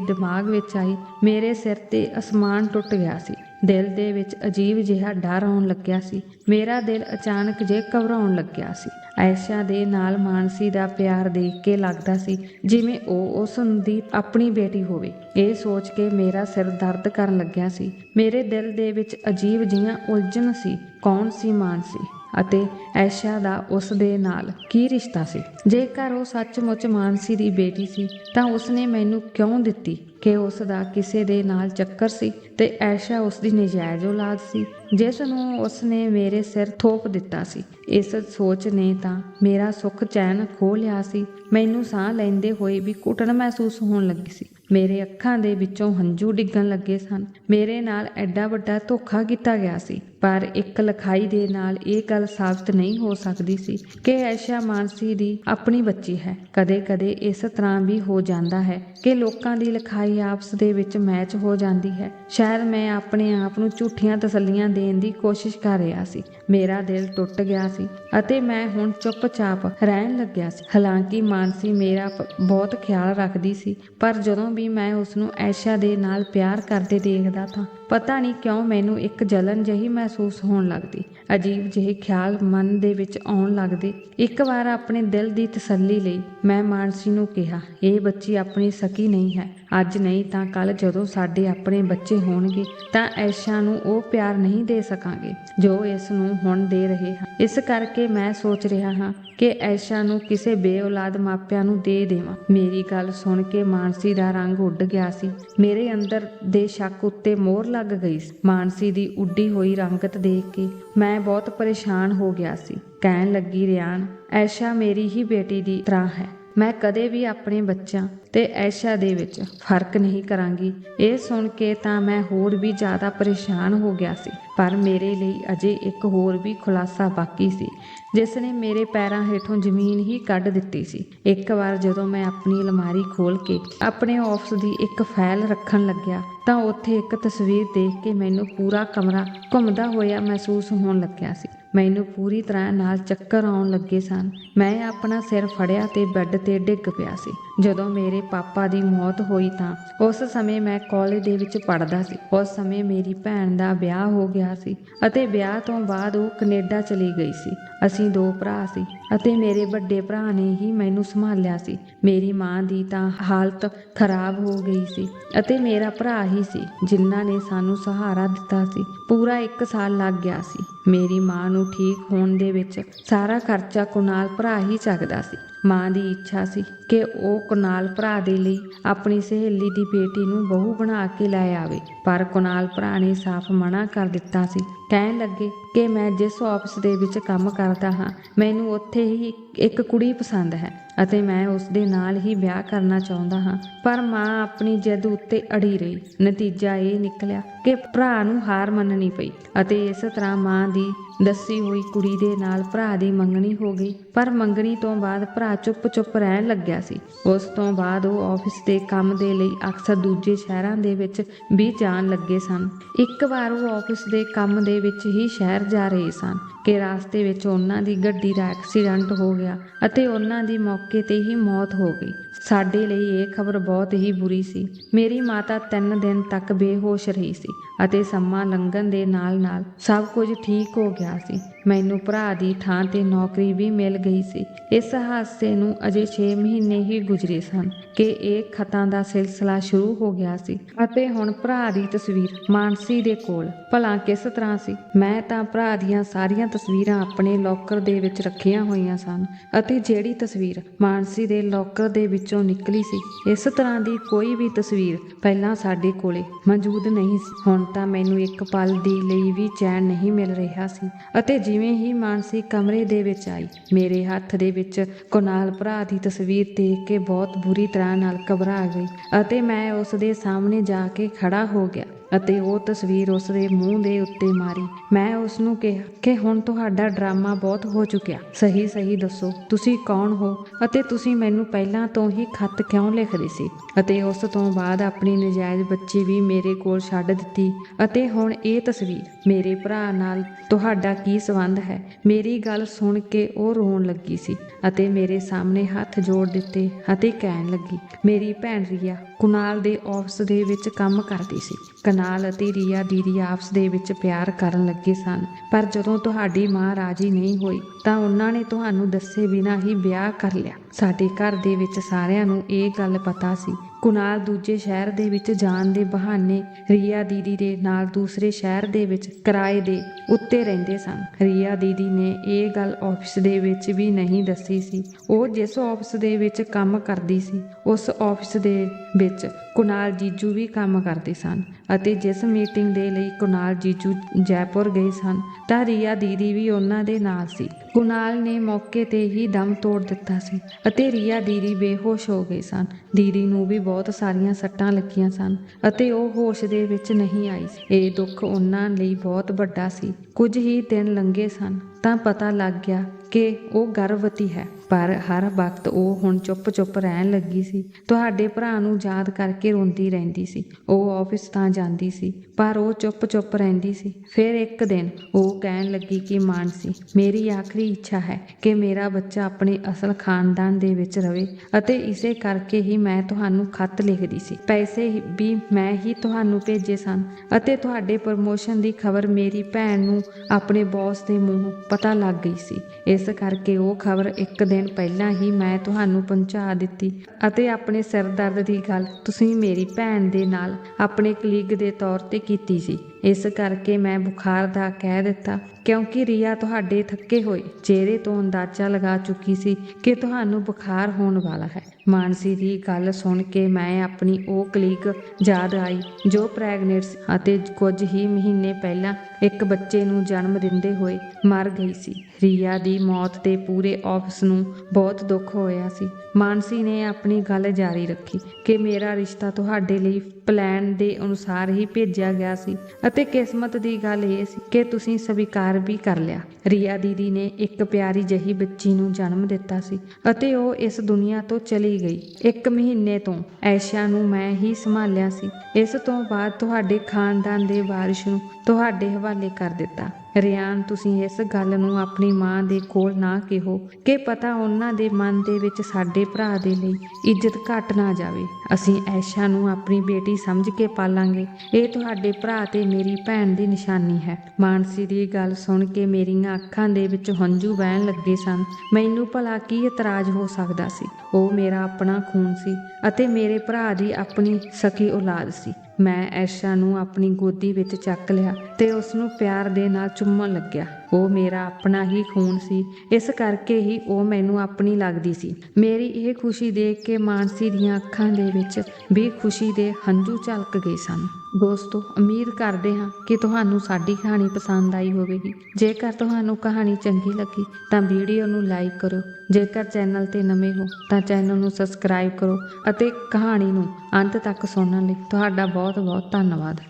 ਦਿਮਾਗ ਵਿੱਚ ਆਈ, ਮੇਰੇ ਸਿਰ ਤੇ ਅਸਮਾਨ ਟੁੱਟ ਗਿਆ ਸੀ। ਦਿਲ ਦੇ ਵਿੱਚ ਅਜੀਬ ਜਿਹਾ ਡਰ ਆਉਣ ਲੱਗਿਆ ਸੀ। ਮੇਰਾ ਦਿਲ ਅਚਾਨਕ ਜੇ ਘਬਰਾਉਣ ਲੱਗਿਆ ਸੀ। ਐਸ਼ਾ ਦੇ ਨਾਲ ਮਾਨਸੀ ਦਾ ਪਿਆਰ ਦੇਖ ਕੇ ਲੱਗਦਾ ਸੀ ਜਿਵੇਂ ਉਹ ਉਸ ਦੀ ਆਪਣੀ ਬੇਟੀ ਹੋਵੇ। ਇਹ ਸੋਚ ਕੇ ਮੇਰਾ ਸਿਰ ਦਰਦ ਕਰਨ ਲੱਗਿਆ ਸੀ। ਮੇਰੇ ਦਿਲ ਦੇ ਵਿੱਚ ਅਜੀਬ ਜਿਹੀਆਂ ਉਲਝਣ ਸੀ। ਕੌਣ ਸੀ ਮਾਨਸੀ? ਅਤੇ ਐਸ਼ਾ ਦਾ ਉਸ ਦੇ ਨਾਲ ਕੀ ਰਿਸ਼ਤਾ ਸੀ? ਜੇਕਰ ਉਹ ਸੱਚਮੁੱਚ ਮਾਨਸੀ ਦੀ ਬੇਟੀ ਸੀ, ਤਾਂ ਉਸਨੇ ਮੈਨੂੰ ਕਿਉਂ ਦਿੱਤੀ ਕਿ ਉਸ ਦਾ ਕਿਸੇ ਦੇ ਨਾਲ ਚੱਕਰ ਸੀ ਤੇ ਐਸ਼ਾ ਉਸ ਦੀ ਨਜਾਇਜ਼ ਔਲਾਦ ਸੀ? ਜਿਸ ਨੂੰ ਉਸ ਨੇ ਮੇਰੇ ਸਿਰ ਥੋਪ ਦਿੱਤਾ ਸੀ। ਇਸ ਸੋਚ ਨੇ ਤਾਂ ਮੇਰਾ ਸੁੱਖ ਚੈਨ ਖੋ ਲਿਆ ਸੀ। ਮੈਨੂੰ ਸਾਹ ਲੈਂਦੇ ਹੋਏ ਵੀ ਘੁੱਟਣ ਮਹਿਸੂਸ ਹੋਣ ਲੱਗੀ ਸੀ। ਮੇਰੇ ਅੱਖਾਂ ਦੇ ਵਿੱਚੋਂ ਹੰਝੂ ਡਿੱਗਣ ਲੱਗੇ ਸਨ। ਮੇਰੇ ਨਾਲ ਐਡਾ ਵੱਡਾ ਧੋਖਾ ਕੀਤਾ ਗਿਆ ਸੀ, ਪਰ ਇੱਕ ਲਿਖਾਈ ਦੇ ਨਾਲ ਇਹ ਗੱਲ ਸਾਬਤ ਨਹੀਂ ਹੋ ਸਕਦੀ ਸੀ ਕਿ ਐਸ਼ਾ ਮਾਨਸੀ ਦੀ ਆਪਣੀ ਬੱਚੀ ਹੈ। ਕਦੇ-ਕਦੇ ਇਸ ਤਰ੍ਹਾਂ ਵੀ ਹੋ ਜਾਂਦਾ ਹੈ ਕਿ ਲੋਕਾਂ ਦੀ ਲਿਖਾਈ ਆਪਸ ਦੇ ਵਿੱਚ ਮੈਚ ਹੋ ਜਾਂਦੀ ਹੈ। ਸ਼ਾਇਦ ਮੈਂ ਆਪਣੇ ਆਪ ਨੂੰ ਝੂਠੀਆਂ ਤਸੱਲੀਆਂ ਦੇਣ ਦੀ ਕੋਸ਼ਿਸ਼ ਕਰ ਰਿਹਾ ਸੀ ਮੇਰਾ ਦਿਲ ਟੁੱਟ ਗਿਆ ਸੀ ਅਤੇ ਮੈਂ ਹੁਣ ਚੁੱਪਚਾਪ ਰਹਿਣ ਲੱਗਿਆ ਸੀ। ਹਾਲਾਂਕਿ ਮਾਨਸੀ ਮੇਰਾ ਬਹੁਤ ਖਿਆਲ ਰੱਖਦੀ ਸੀ, ਪਰ ਜਦੋਂ ਵੀ ਮੈਂ ਉਸ ਨੂੰ ਐਸ਼ਾ ਦੇ ਨਾਲ ਪਿਆਰ ਕਰਦੇ ਦੇਖਦਾ ਤਾਂ ਪਤਾ ਨਹੀਂ ਕਿਉਂ ਮੈਨੂੰ ਇੱਕ ਜਲਨ ਜਿਹੀ ਮਹਿਸੂਸ ਹੋਣ ਲੱਗਦੀ। ਅਜੀਬ ਜਿਹੇ ਖਿਆਲ ਮਨ ਦੇ ਵਿੱਚ ਆਉਣ ਲੱਗਦੇ। ਇੱਕ ਵਾਰ ਆਪਣੇ ਦਿਲ ਦੀ ਤਸੱਲੀ ਲਈ ਮੈਂ ਮਾਨਸੀ ਨੂੰ ਕਿਹਾ, ਇਹ ਬੱਚੀ ਆਪਣੀ ਸਕੀ ਨਹੀਂ ਹੈ। ਅੱਜ ਨਹੀਂ ਤਾਂ ਕੱਲ ਜਦੋਂ ਸਾਡੇ ਆਪਣੇ ਬੱਚੇ ਹੋਣਗੇ ਤਾਂ ਐਸ਼ਾ ਨੂੰ ਉਹ ਪਿਆਰ ਨਹੀਂ ਦੇ ਸਕਾਂਗੇ, ਜੋ ਇਸ ਨੂੰ ਹੁਣ ਦੇ ਰਹੇ ਹਾਂ। ਇਸ ਕਰਕੇ ਮੈਂ ਸੋਚ ਰਿਹਾ ਹਾਂ ਕਿ ਐਸ਼ਾ ਨੂੰ ਕਿਸੇ ਬੇਔਲਾਦ ਮਾਪਿਆਂ ਨੂੰ ਦੇ ਦੇਵਾਂ। ਮੇਰੀ ਗੱਲ ਸੁਣ ਕੇ ਮਾਨਸੀ ਦਾ ਰੰਗ ਉੱਡ ਗਿਆ ਸੀ। ਮੇਰੇ ਅੰਦਰ ਦੇ ਸ਼ੱਕ ਉੱਤੇ ਮੋਹਰ ਲੱਗ ਗਈ ਸੀ। ਮਾਨਸੀ ਦੀ ਉੱਡੀ ਹੋਈ ਰੰਗਤ ਦੇਖ ਕੇ ਮੈਂ ਬਹੁਤ ਪਰੇਸ਼ਾਨ ਹੋ ਗਿਆ ਸੀ। ਕਹਿਣ ਲੱਗੀ ਰਿਆਨ ਐਸ਼ਾ ਮੇਰੀ ਹੀ ਬੇਟੀ ਦੀ ਤਰ੍ਹਾਂ ਹੈ। ਮੈਂ ਕਦੇ ਵੀ ਆਪਣੇ ਬੱਚਾ ਤੇ ਐਸ਼ਾ ਦੇ ਵਿੱਚ ਫ਼ਰਕ ਨਹੀਂ ਕਰਾਂਗੀ। ਇਹ ਸੁਣ ਕੇ ਤਾਂ ਮੈਂ ਹੋਰ ਵੀ ਜ਼ਿਆਦਾ ਪਰੇਸ਼ਾਨ ਹੋ ਗਿਆ ਸੀ, ਪਰ ਮੇਰੇ ਲਈ ਅਜੇ ਇੱਕ ਹੋਰ ਵੀ ਖੁਲਾਸਾ ਬਾਕੀ ਸੀ ਜਿਸ ਨੇ ਮੇਰੇ ਪੈਰਾਂ ਹੇਠੋਂ ਜ਼ਮੀਨ ਹੀ ਕੱਢ ਦਿੱਤੀ ਸੀ। ਇੱਕ ਵਾਰ ਜਦੋਂ ਮੈਂ ਆਪਣੀ ਅਲਮਾਰੀ ਖੋਲ ਕੇ ਆਪਣੇ ਆਫਿਸ ਦੀ ਇੱਕ ਫਾਈਲ ਰੱਖਣ ਲੱਗਿਆ, ਤਾਂ ਉੱਥੇ ਇੱਕ ਤਸਵੀਰ ਦੇਖ ਕੇ ਮੈਨੂੰ ਪੂਰਾ ਕਮਰਾ ਘੁੰਮਦਾ ਹੋਇਆ ਮਹਿਸੂਸ ਹੋਣ ਲੱਗਿਆ ਸੀ। ਮੈਨੂੰ ਪੂਰੀ ਤਰ੍ਹਾਂ ਨਾਲ ਚੱਕਰ ਆਉਣ ਲੱਗੇ ਸਨ। ਮੈਂ ਆਪਣਾ ਸਿਰ ਫੜਿਆ ਤੇ ਬੈੱਡ ਤੇ ਡਿੱਗ ਪਿਆ ਸੀ। ਜਦੋਂ ਮੇਰੇ ਪਾਪਾ ਦੀ ਮੌਤ ਹੋਈ ਤਾਂ ਉਸ ਸਮੇਂ ਮੈਂ ਕਾਲਜ ਦੇ ਵਿੱਚ ਪੜ੍ਹਦਾ ਸੀ। ਉਸ ਸਮੇਂ ਮੇਰੀ ਭੈਣ ਦਾ ਵਿਆਹ ਹੋ ਗਿਆ ਸੀ ਅਤੇ ਵਿਆਹ ਤੋਂ ਬਾਅਦ ਉਹ ਕੈਨੇਡਾ ਚਲੀ ਗਈ ਸੀ। ਅਸੀਂ ਦੋ ਭਰਾ ਸੀ ਅਤੇ ਮੇਰੇ ਵੱਡੇ ਭਰਾ ਨੇ ਹੀ ਮੈਨੂੰ ਸੰਭਾਲਿਆ ਸੀ। ਮੇਰੀ ਮਾਂ ਦੀ ਤਾਂ ਹਾਲਤ ਖਰਾਬ ਹੋ ਗਈ ਸੀ ਅਤੇ ਮੇਰਾ ਭਰਾ ਹੀ ਸੀ ਜਿਨ੍ਹਾਂ ਨੇ ਸਾਨੂੰ ਸਹਾਰਾ ਦਿੱਤਾ ਸੀ। ਪੂਰਾ 1 ਸਾਲ ਲੱਗ ਗਿਆ ਸੀ। ਮੇਰੀ ਮਾਂ ਨੂੰ ਠੀਕ ਹੋਣ ਦੇ ਵਿੱਚ ਸਾਰਾ ਖਰਚਾ ਕੁਨਾਲ ਭਰਾ ਹੀ ਚੱਕਦਾ ਸੀ। ਮਾਂ ਦੀ ਇੱਛਾ ਸੀ ਕਿ ਉਹ ਕੁਨਾਲ ਭਰਾ ਦੇ ਲਈ ਆਪਣੀ ਸਹੇਲੀ ਦੀ ਬੇਟੀ ਨੂੰ ਬਹੂ ਬਣਾ ਕੇ ਲੈ ਆਵੇ। ਪਰ ਕੁਨਾਲ ਭਰਾ ਨੇ ਸਾਫ਼ ਮਨਾ ਕਰ ਦਿੱਤਾ ਸੀ। ਕਹਿਣ ਲੱਗੇ ਕਿ ਮੈਂ ਜਿਸ ਆਫਿਸ ਦੇ ਵਿੱਚ ਕੰਮ ਕਰਦਾ ਹਾਂ, ਮੈਨੂੰ ਉੱਥੇ ਹੀ ਇੱਕ ਕੁੜੀ ਪਸੰਦ ਹੈ ਅਤੇ ਮੈਂ ਉਸ ਦੇ ਨਾਲ ਹੀ ਵਿਆਹ ਕਰਨਾ ਚਾਹੁੰਦਾ ਹਾਂ। ਪਰ ਮਾਂ ਆਪਣੀ ਜਿੱਦ ਉੱਤੇ ਅੜੀ ਰਹੀ। ਨਤੀਜਾ ਇਹ ਨਿਕਲਿਆ ਕਿ ਭਰਾ ਨੂੰ ਹਾਰ ਮੰਨਣੀ ਪਈ ਅਤੇ ਇਸ ਤਰ੍ਹਾਂ ਮਾਂ ਦੀ ਦੱਸੀ ਹੋਈ ਕੁੜੀ ਦੇ ਨਾਲ ਭਰਾ ਦੀ ਮੰਗਣੀ ਹੋ ਗਈ। ਪਰ ਮੰਗਣੀ ਤੋਂ ਬਾਅਦ ਭਰਾ ਚੁੱਪ-ਚੁੱਪ ਰਹਿਣ ਲੱਗਿਆ ਸੀ। ਉਸ ਤੋਂ ਬਾਅਦ ਉਹ ਆਫਿਸ ਦੇ ਕੰਮ ਦੇ ਲਈ ਅਕਸਰ ਦੂਜੇ ਸ਼ਹਿਰਾਂ ਦੇ ਵਿੱਚ ਵੀ ਜਾਣ ਲੱਗੇ ਸਨ। ਇੱਕ ਵਾਰ ਉਹ ਆਫਿਸ ਦੇ ਕੰਮ ਦੇ ਵਿੱਚ ਹੀ ਸ਼ਹਿਰ ਜਾ ਰਹੇ ਸਨ ਕਿ ਰਾਸਤੇ ਵਿੱਚ ਉਹਨਾਂ ਦੀ ਗੱਡੀ ਦਾ ਐਕਸੀਡੈਂਟ ਹੋ ਗਿਆ ਅਤੇ ਉਹਨਾਂ ਦੀ ਮੌਕੇ ਤੇ ਹੀ ਮੌਤ ਹੋ ਗਈ। ਸਾਡੇ ਲਈ ਇਹ ਖਬਰ ਬਹੁਤ ਹੀ ਬੁਰੀ ਸੀ। ਮੇਰੀ ਮਾਤਾ 3 ਦਿਨ ਤੱਕ ਬੇਹੋਸ਼ ਰਹੀ ਸੀ ਅਤੇ ਸਮਾਂ ਲੰਘਣ ਦੇ ਨਾਲ-ਨਾਲ ਸਭ ਕੁਝ ਠੀਕ ਹੋ ਗਿਆ ਸੀ। ਮੈਨੂੰ ਭਰਾ ਦੀ ਥਾਂ ਤੇ ਨੌਕਰੀ ਵੀ ਮਿਲ ਗਈ ਸੀ। ਇਸ ਹਾਦਸੇ ਨੂੰ ਅਜੇ 6 ਮਹੀਨੇ ਹੀ ਗੁਜ਼ਰੇ ਸਨ ਕਿ ਇਹ ਖਤਾਂ ਦਾ ਸਿਲਸਿਲਾ ਸ਼ੁਰੂ ਹੋ ਗਿਆ ਸੀ ਅਤੇ ਹੁਣ ਭਰਾ ਦੀ ਤਸਵੀਰ ਮਾਨਸੀ ਦੇ ਕੋਲ ਭਲਾ ਕਿਸ ਤਰ੍ਹਾਂ ਸੀ? ਮੈਂ ਤਾਂ ਭਰਾ ਦੀਆਂ ਸਾਰੀਆਂ ਤਸਵੀਰਾਂ ਆਪਣੇ ਲੋਕਰ ਦੇ ਵਿੱਚ ਰੱਖੀਆਂ ਹੋਈਆਂ ਸਨ ਅਤੇ ਜਿਹੜੀ ਤਸਵੀਰ ਮਾਨਸੀ ਦੇ ਲੋਕਰ ਦੇ ਵਿੱਚ ਨਿਕਲੀ ਸੀ। ਇਸ ਤਰ੍ਹਾਂ ਦੀ ਕੋਈ ਵੀ ਤਸਵੀਰ ਪਹਿਲਾਂ ਸਾਡੇ ਕੋਲੇ ਮੌਜੂਦ ਨਹੀਂ ਸੀ। ਹੁਣ ਤਾਂ ਮੈਨੂੰ ਇੱਕ ਪਲ ਦੀ ਲਈ ਵੀ ਚੈਨ ਨਹੀਂ ਮਿਲ ਰਿਹਾ ਸੀ ਅਤੇ ਜਿਵੇਂ ਹੀ ਮਾਨਸੀ ਕਮਰੇ ਦੇ ਵਿੱਚ ਆਈ, ਮੇਰੇ ਹੱਥ ਦੇ ਵਿੱਚ ਕੁਨਾਲ ਭਰਾ ਦੀ ਤਸਵੀਰ ਦੇਖ ਕੇ ਬਹੁਤ ਬੁਰੀ ਤਰ੍ਹਾਂ ਨਾਲ ਘਬਰਾ ਗਈ ਅਤੇ ਮੈਂ ਉਸ ਦੇ ਸਾਹਮਣੇ ਜਾ ਕੇ ਖੜਾ ਹੋ ਗਿਆ। ਅਤੇ ਉਹ ਤਸਵੀਰ ਉਸ ਦੇ ਮੂੰਹ ਦੇ ਉੱਤੇ ਮਾਰੀ। ਮੈਂ ਉਸ ਨੂੰ ਕਿਹਾ ਕਿ ਹੁਣ ਤੁਹਾਡਾ ਡਰਾਮਾ ਬਹੁਤ ਹੋ ਚੁੱਕਿਆ। ਸਹੀ ਸਹੀ ਦੱਸੋ, ਤੁਸੀਂ ਕੌਣ ਹੋ ਅਤੇ ਤੁਸੀਂ ਮੈਨੂੰ ਪਹਿਲਾਂ ਤੋਂ ਹੀ ਖੱਤ ਕਿਉਂ ਲਿਖਦੇ ਸੀ? ਅਤੇ ਉਸ ਤੋਂ ਬਾਅਦ ਆਪਣੀ ਨਜਾਇਜ਼ ਬੱਚੀ ਵੀ ਮੇਰੇ ਕੋਲ ਛੱਡ ਦਿੱਤੀ। ਅਤੇ ਹੁਣ ਇਹ ਤਸਵੀਰ ਮੇਰੇ ਭਰਾ ਨਾਲ ਤੁਹਾਡਾ ਕੀ ਸੰਬੰਧ ਹੈ? ਮੇਰੀ ਗੱਲ ਸੁਣ ਕੇ ਉਹ ਰੋਣ ਲੱਗੀ ਸੀ ਅਤੇ ਮੇਰੇ ਸਾਹਮਣੇ ਹੱਥ ਜੋੜ ਦਿੱਤੇ ਅਤੇ ਕਹਿਣ ਲੱਗੀ, ਮੇਰੀ ਭੈਣ ਰੀਆ ਕੁਨਾਲ ਦੇ ਆਫਿਸ ਦੇ ਵਿੱਚ ਕੰਮ ਕਰਦੀ ਸੀ। ਕਨਾਲ ਅਤੇ ਰੀਆ ਦੀਦੀ ਆਪਸ ਦੇ ਵਿੱਚ ਪਿਆਰ ਕਰਨ ਲੱਗੇ ਸਨ। ਪਰ ਜਦੋਂ ਤੁਹਾਡੀ ਮਾਂ ਰਾਜੀ ਨਹੀਂ ਹੋਈ, ਤਾਂ ਉਹਨਾਂ ਨੇ ਤੁਹਾਨੂੰ ਦੱਸੇ ਬਿਨਾਂ ਹੀ ਵਿਆਹ ਕਰ ਲਿਆ। ਸਾਡੇ ਘਰ ਦੇ ਵਿੱਚ ਸਾਰਿਆਂ ਨੂੰ ਇਹ ਗੱਲ ਪਤਾ ਸੀ। ਕੁਨਾਲ ਦੂਜੇ ਸ਼ਹਿਰ ਦੇ ਵਿੱਚ ਜਾਣ ਦੇ ਬਹਾਨੇ ਰੀਆ ਦੀਦੀ ਦੇ ਨਾਲ ਦੂਸਰੇ ਸ਼ਹਿਰ ਦੇ ਵਿੱਚ ਕਿਰਾਏ ਦੇ ਉੱਤੇ ਰਹਿੰਦੇ ਸਨ। ਰੀਆ ਦੀਦੀ ਨੇ ਇਹ ਗੱਲ ਆਫਿਸ ਦੇ ਵਿੱਚ ਵੀ ਨਹੀਂ ਦੱਸੀ ਸੀ। ਉਹ ਜਿਸ ਆਫਿਸ ਦੇ ਵਿੱਚ ਕੰਮ ਕਰਦੀ ਸੀ, ਉਸ ਆਫਿਸ ਦੇ ਵਿੱਚ ਕੁਨਾਲ ਜੀਜੂ ਵੀ ਕੰਮ ਕਰਦੇ ਸਨ ਅਤੇ ਜਿਸ ਮੀਟਿੰਗ ਦੇ ਲਈ ਕੁਨਾਲ ਜੀਜੂ ਜੈਪੁਰ ਗਏ ਸਨ, ਤਾਂ ਰੀਆ ਦੀਦੀ ਵੀ ਉਹਨਾਂ ਦੇ ਨਾਲ ਸੀ। ਕੁਨਾਲ ਨੇ ਮੌਕੇ ਤੇ ਹੀ ਦਮ ਤੋੜ ਦਿੱਤਾ ਸੀ ਅਤੇ ਰੀਆ ਦੀਦੀ ਬੇਹੋਸ਼ ਹੋ ਗਏ ਸਨ। ਦੀਦੀ ਨੂੰ ਵੀ ਬਹੁਤ ਸਾਰੀਆਂ ਸੱਟਾਂ ਲੱਗੀਆਂ ਸਨ ਅਤੇ ਉਹ ਹੋਸ਼ ਦੇ ਵਿੱਚ ਨਹੀਂ ਆਈ ਇਹ ਦੁੱਖ ਉਹਨਾਂ ਲਈ ਬਹੁਤ ਵੱਡਾ ਸੀ। ਕੁਝ ਹੀ ਦਿਨ ਲੰਘੇ ਸਨ ਤਾਂ ਪਤਾ ਲੱਗ ਗਿਆ ਕਿ ਉਹ ਗਰਭਵਤੀ ਹੈ, ਪਰ ਹਰ ਵਕਤ ਉਹ ਹੁਣ ਚੁੱਪ-ਚੁੱਪ ਰਹਿਣ ਲੱਗੀ ਸੀ। ਤੁਹਾਡੇ ਭਰਾ ਨੂੰ ਯਾਦ ਕਰਕੇ ਰੋਂਦੀ ਰਹਿੰਦੀ ਸੀ। ਉਹ ਆਫਿਸ ਤਾਂ ਜਾਂਦੀ ਸੀ, ਪਰ ਉਹ ਚੁੱਪ-ਚੁੱਪ ਰਹਿੰਦੀ ਸੀ। ਫਿਰ ਇੱਕ ਦਿਨ ਉਹ ਕਹਿਣ ਲੱਗੀ ਕਿ, ਮਾਨਸੀ, ਮੇਰੀ ਆਖਰੀ ਇੱਛਾ ਹੈ ਕਿ ਮੇਰਾ ਬੱਚਾ ਆਪਣੇ ਅਸਲ ਖਾਨਦਾਨ ਦੇ ਵਿੱਚ ਰਵੇ ਅਤੇ ਇਸੇ ਕਰਕੇ ਹੀ ਮੈਂ ਤੁਹਾਨੂੰ ਖਤ ਲਿਖਦੀ ਸੀ। ਪੈਸੇ ਵੀ ਮੈਂ ਹੀ ਤੁਹਾਨੂੰ ਭੇਜੇ ਸਨ ਅਤੇ ਤੁਹਾਡੇ ਪ੍ਰਮੋਸ਼ਨ ਦੀ ਖਬਰ ਮੇਰੀ ਭੈਣ ਨੂੰ ਆਪਣੇ ਬੌਸ ਦੇ ਮੂੰਹ ਪਤਾ ਲੱਗ ਗਈ ਸੀ। ਇਸ ਇਸ ਕਰਕੇ ਉਹ ਖਬਰ ਇੱਕ ਦਿਨ ਪਹਿਲਾਂ ਹੀ ਮੈਂ ਤੁਹਾਨੂੰ ਪਹੁੰਚਾ ਦਿੱਤੀ। ਅਤੇ ਆਪਣੇ ਸਿਰ ਦਰਦ ਦੀ ਗੱਲ ਤੁਸੀਂ ਮੇਰੀ ਭੈਣ ਦੇ ਨਾਲ ਆਪਣੇ ਕਲੀਗ ਦੇ ਤੌਰ ਤੇ ਕੀਤੀ ਸੀ। ਇਸ ਕਰਕੇ ਮੈਂ ਬੁਖਾਰ ਦਾ ਕਹਿ ਦਿੱਤਾ, ਕਿਉਂਕਿ ਰੀਆ ਤੁਹਾਡੇ ਥੱਕੇ ਹੋਏ, ਚਿਹਰੇ ਤੋਂ ਅੰਦਾਜ਼ਾ ਲਗਾ ਚੁੱਕੀ ਸੀ ਕਿ ਤੁਹਾਨੂੰ ਬੁਖਾਰ ਹੋਣ ਵਾਲਾ ਹੈ। ਮਾਨਸੀ ਦੀ ਗੱਲ ਸੁਣ ਕੇ ਮੈਂ ਆਪਣੀ ਉਹ ਕਲੀਗ ਯਾਦ ਆਈ, ਜੋ ਪ੍ਰੈਗਨੈਂਟ ਸੀ ਅਤੇ ਕੁਝ ਹੀ ਮਹੀਨੇ ਪਹਿਲਾਂ ਇੱਕ ਬੱਚੇ ਨੂੰ ਜਨਮ ਦਿੰਦੇ ਹੋਏ ਮਰ ਗਈ ਸੀ। ਰੀਆ ਦੀ ਮੌਤ ਤੇ ਪੂਰੇ ਆਫਿਸ ਨੂੰ ਬਹੁਤ ਦੁੱਖ ਹੋਇਆ ਸੀ। ਮਾਨਸੀ ਨੇ ਆਪਣੀ ਗੱਲ ਜਾਰੀ ਰੱਖੀ ਕਿ ਮੇਰਾ ਰਿਸ਼ਤਾ ਤੁਹਾਡੇ ਲਈ ਪਲਾਨ ਦੇ ਅਨੁਸਾਰ ਹੀ ਭੇਜਿਆ ਗਿਆ ਸੀ ਅਤੇ ਕਿਸਮਤ ਦੀ ਗੱਲ ਇਹ ਸੀ ਕਿ ਤੁਸੀਂ ਸਵੀਕਾਰ ਵੀ ਕਰ ਲਿਆ। ਰੀਆ ਦੀਦੀ ਨੇ ਇੱਕ ਪਿਆਰੀ ਜਹੀ ਬੱਚੀ ਨੂੰ ਜਨਮ ਦਿੱਤਾ ਸੀ ਅਤੇ ਉਹ ਇਸ ਦੁਨੀਆ ਤੋਂ ਚਲੀ ਚਲੀ ਗਈ। ਇੱਕ ਮਹੀਨੇ ਤੋਂ ਐਸ਼ਾ ਨੂੰ ਮੈਂ ਹੀ ਸੰਭਾਲਿਆ ਸੀ। ਇਸ ਤੋਂ ਬਾਅਦ ਤੁਹਾਡੇ ਖਾਨਦਾਨ ਦੇ ਵਾਰਿਸ ਨੂੰ ਤੁਹਾਡੇ ਹਵਾਲੇ ਕਰ ਦਿੱਤਾ। ਰਿਆਨ, ਤੁਸੀਂ ਇਸ ਗੱਲ ਨੂੰ ਆਪਣੀ ਮਾਂ ਦੇ ਕੋਲ ਨਾ ਕਿਹੋ ਕਿ ਪਤਾ ਉਹਨਾਂ ਦੇ ਮਨ ਦੇ ਵਿੱਚ ਸਾਡੇ ਭਰਾ ਦੇ ਲਈ ਇੱਜ਼ਤ ਘਟ ਨਾ ਜਾਵੇ। ਅਸੀਂ ਐਸ਼ਾ ਨੂੰ ਆਪਣੀ ਬੇਟੀ ਸਮਝ ਕੇ ਪਾਲਾਂਗੇ। ਇਹ ਤੁਹਾਡੇ ਭਰਾ ਤੇ ਮੇਰੀ ਭੈਣ ਦੀ ਨਿਸ਼ਾਨੀ ਹੈ। ਮਾਨਸੀ ਦੀ ਗੱਲ ਸੁਣ ਕੇ ਮੇਰੀਆਂ ਅੱਖਾਂ ਦੇ ਵਿੱਚ ਹੰਝੂ ਵਹਿਣ ਲੱਗੇ ਸਨ। ਮੈਨੂੰ ਭਲਾ ਕੀ ਇਤਰਾਜ਼ ਹੋ ਸਕਦਾ ਸੀ? ਉਹ ਮੇਰਾ ਆਪਣਾ ਖੂਨ ਸੀ ਅਤੇ ਮੇਰੇ ਭਰਾ ਦੀ ਆਪਣੀ ਸਕੀ ਔਲਾਦ ਸੀ। ਮੈਂ ਐਸ਼ਾ ਨੂੰ ਆਪਣੀ ਗੋਦੀ ਵਿੱਚ ਚੱਕ ਲਿਆ ਤੇ ਉਸ ਨੂੰ ਪਿਆਰ ਦੇ ਨਾਲ ਚੁੰਮਣ ਲੱਗਿਆ। ਉਹ ਮੇਰਾ ਆਪਣਾ ਹੀ ਖੂਨ ਸੀ। ਇਸ ਕਰਕੇ ਹੀ ਉਹ ਮੈਨੂੰ ਆਪਣੀ ਲੱਗਦੀ ਸੀ। ਮੇਰੀ ਇਹ ਖੁਸ਼ੀ ਦੇਖ ਕੇ ਮਾਨਸੀ ਦੀਆਂ ਅੱਖਾਂ ਦੇ ਵਿੱਚ ਵੀ ਖੁਸ਼ੀ ਦੇ ਹੰਝੂ ਝਲਕ ਗਏ ਸਨ। ਦੋਸਤੋ, ਉਮੀਦ ਕਰਦੇ ਹਾਂ ਕਿ ਤੁਹਾਨੂੰ ਸਾਡੀ ਕਹਾਣੀ ਪਸੰਦ ਆਈ ਹੋਵੇਗੀ। ਜੇਕਰ ਤੁਹਾਨੂੰ ਕਹਾਣੀ ਚੰਗੀ ਲੱਗੀ, ਤਾਂ ਵੀਡੀਓ ਨੂੰ ਲਾਈਕ ਕਰੋ। ਜੇਕਰ ਚੈਨਲ ਤੇ ਨਵੇਂ ਹੋ, ਤਾਂ ਚੈਨਲ ਨੂੰ ਸਬਸਕ੍ਰਾਈਬ ਕਰੋ ਅਤੇ ਕਹਾਣੀ ਨੂੰ ਅੰਤ ਤੱਕ ਸੁਣਨ ਲਈ ਤੁਹਾਡਾ ਬਹੁਤ ਬਹੁਤ ਧੰਨਵਾਦ।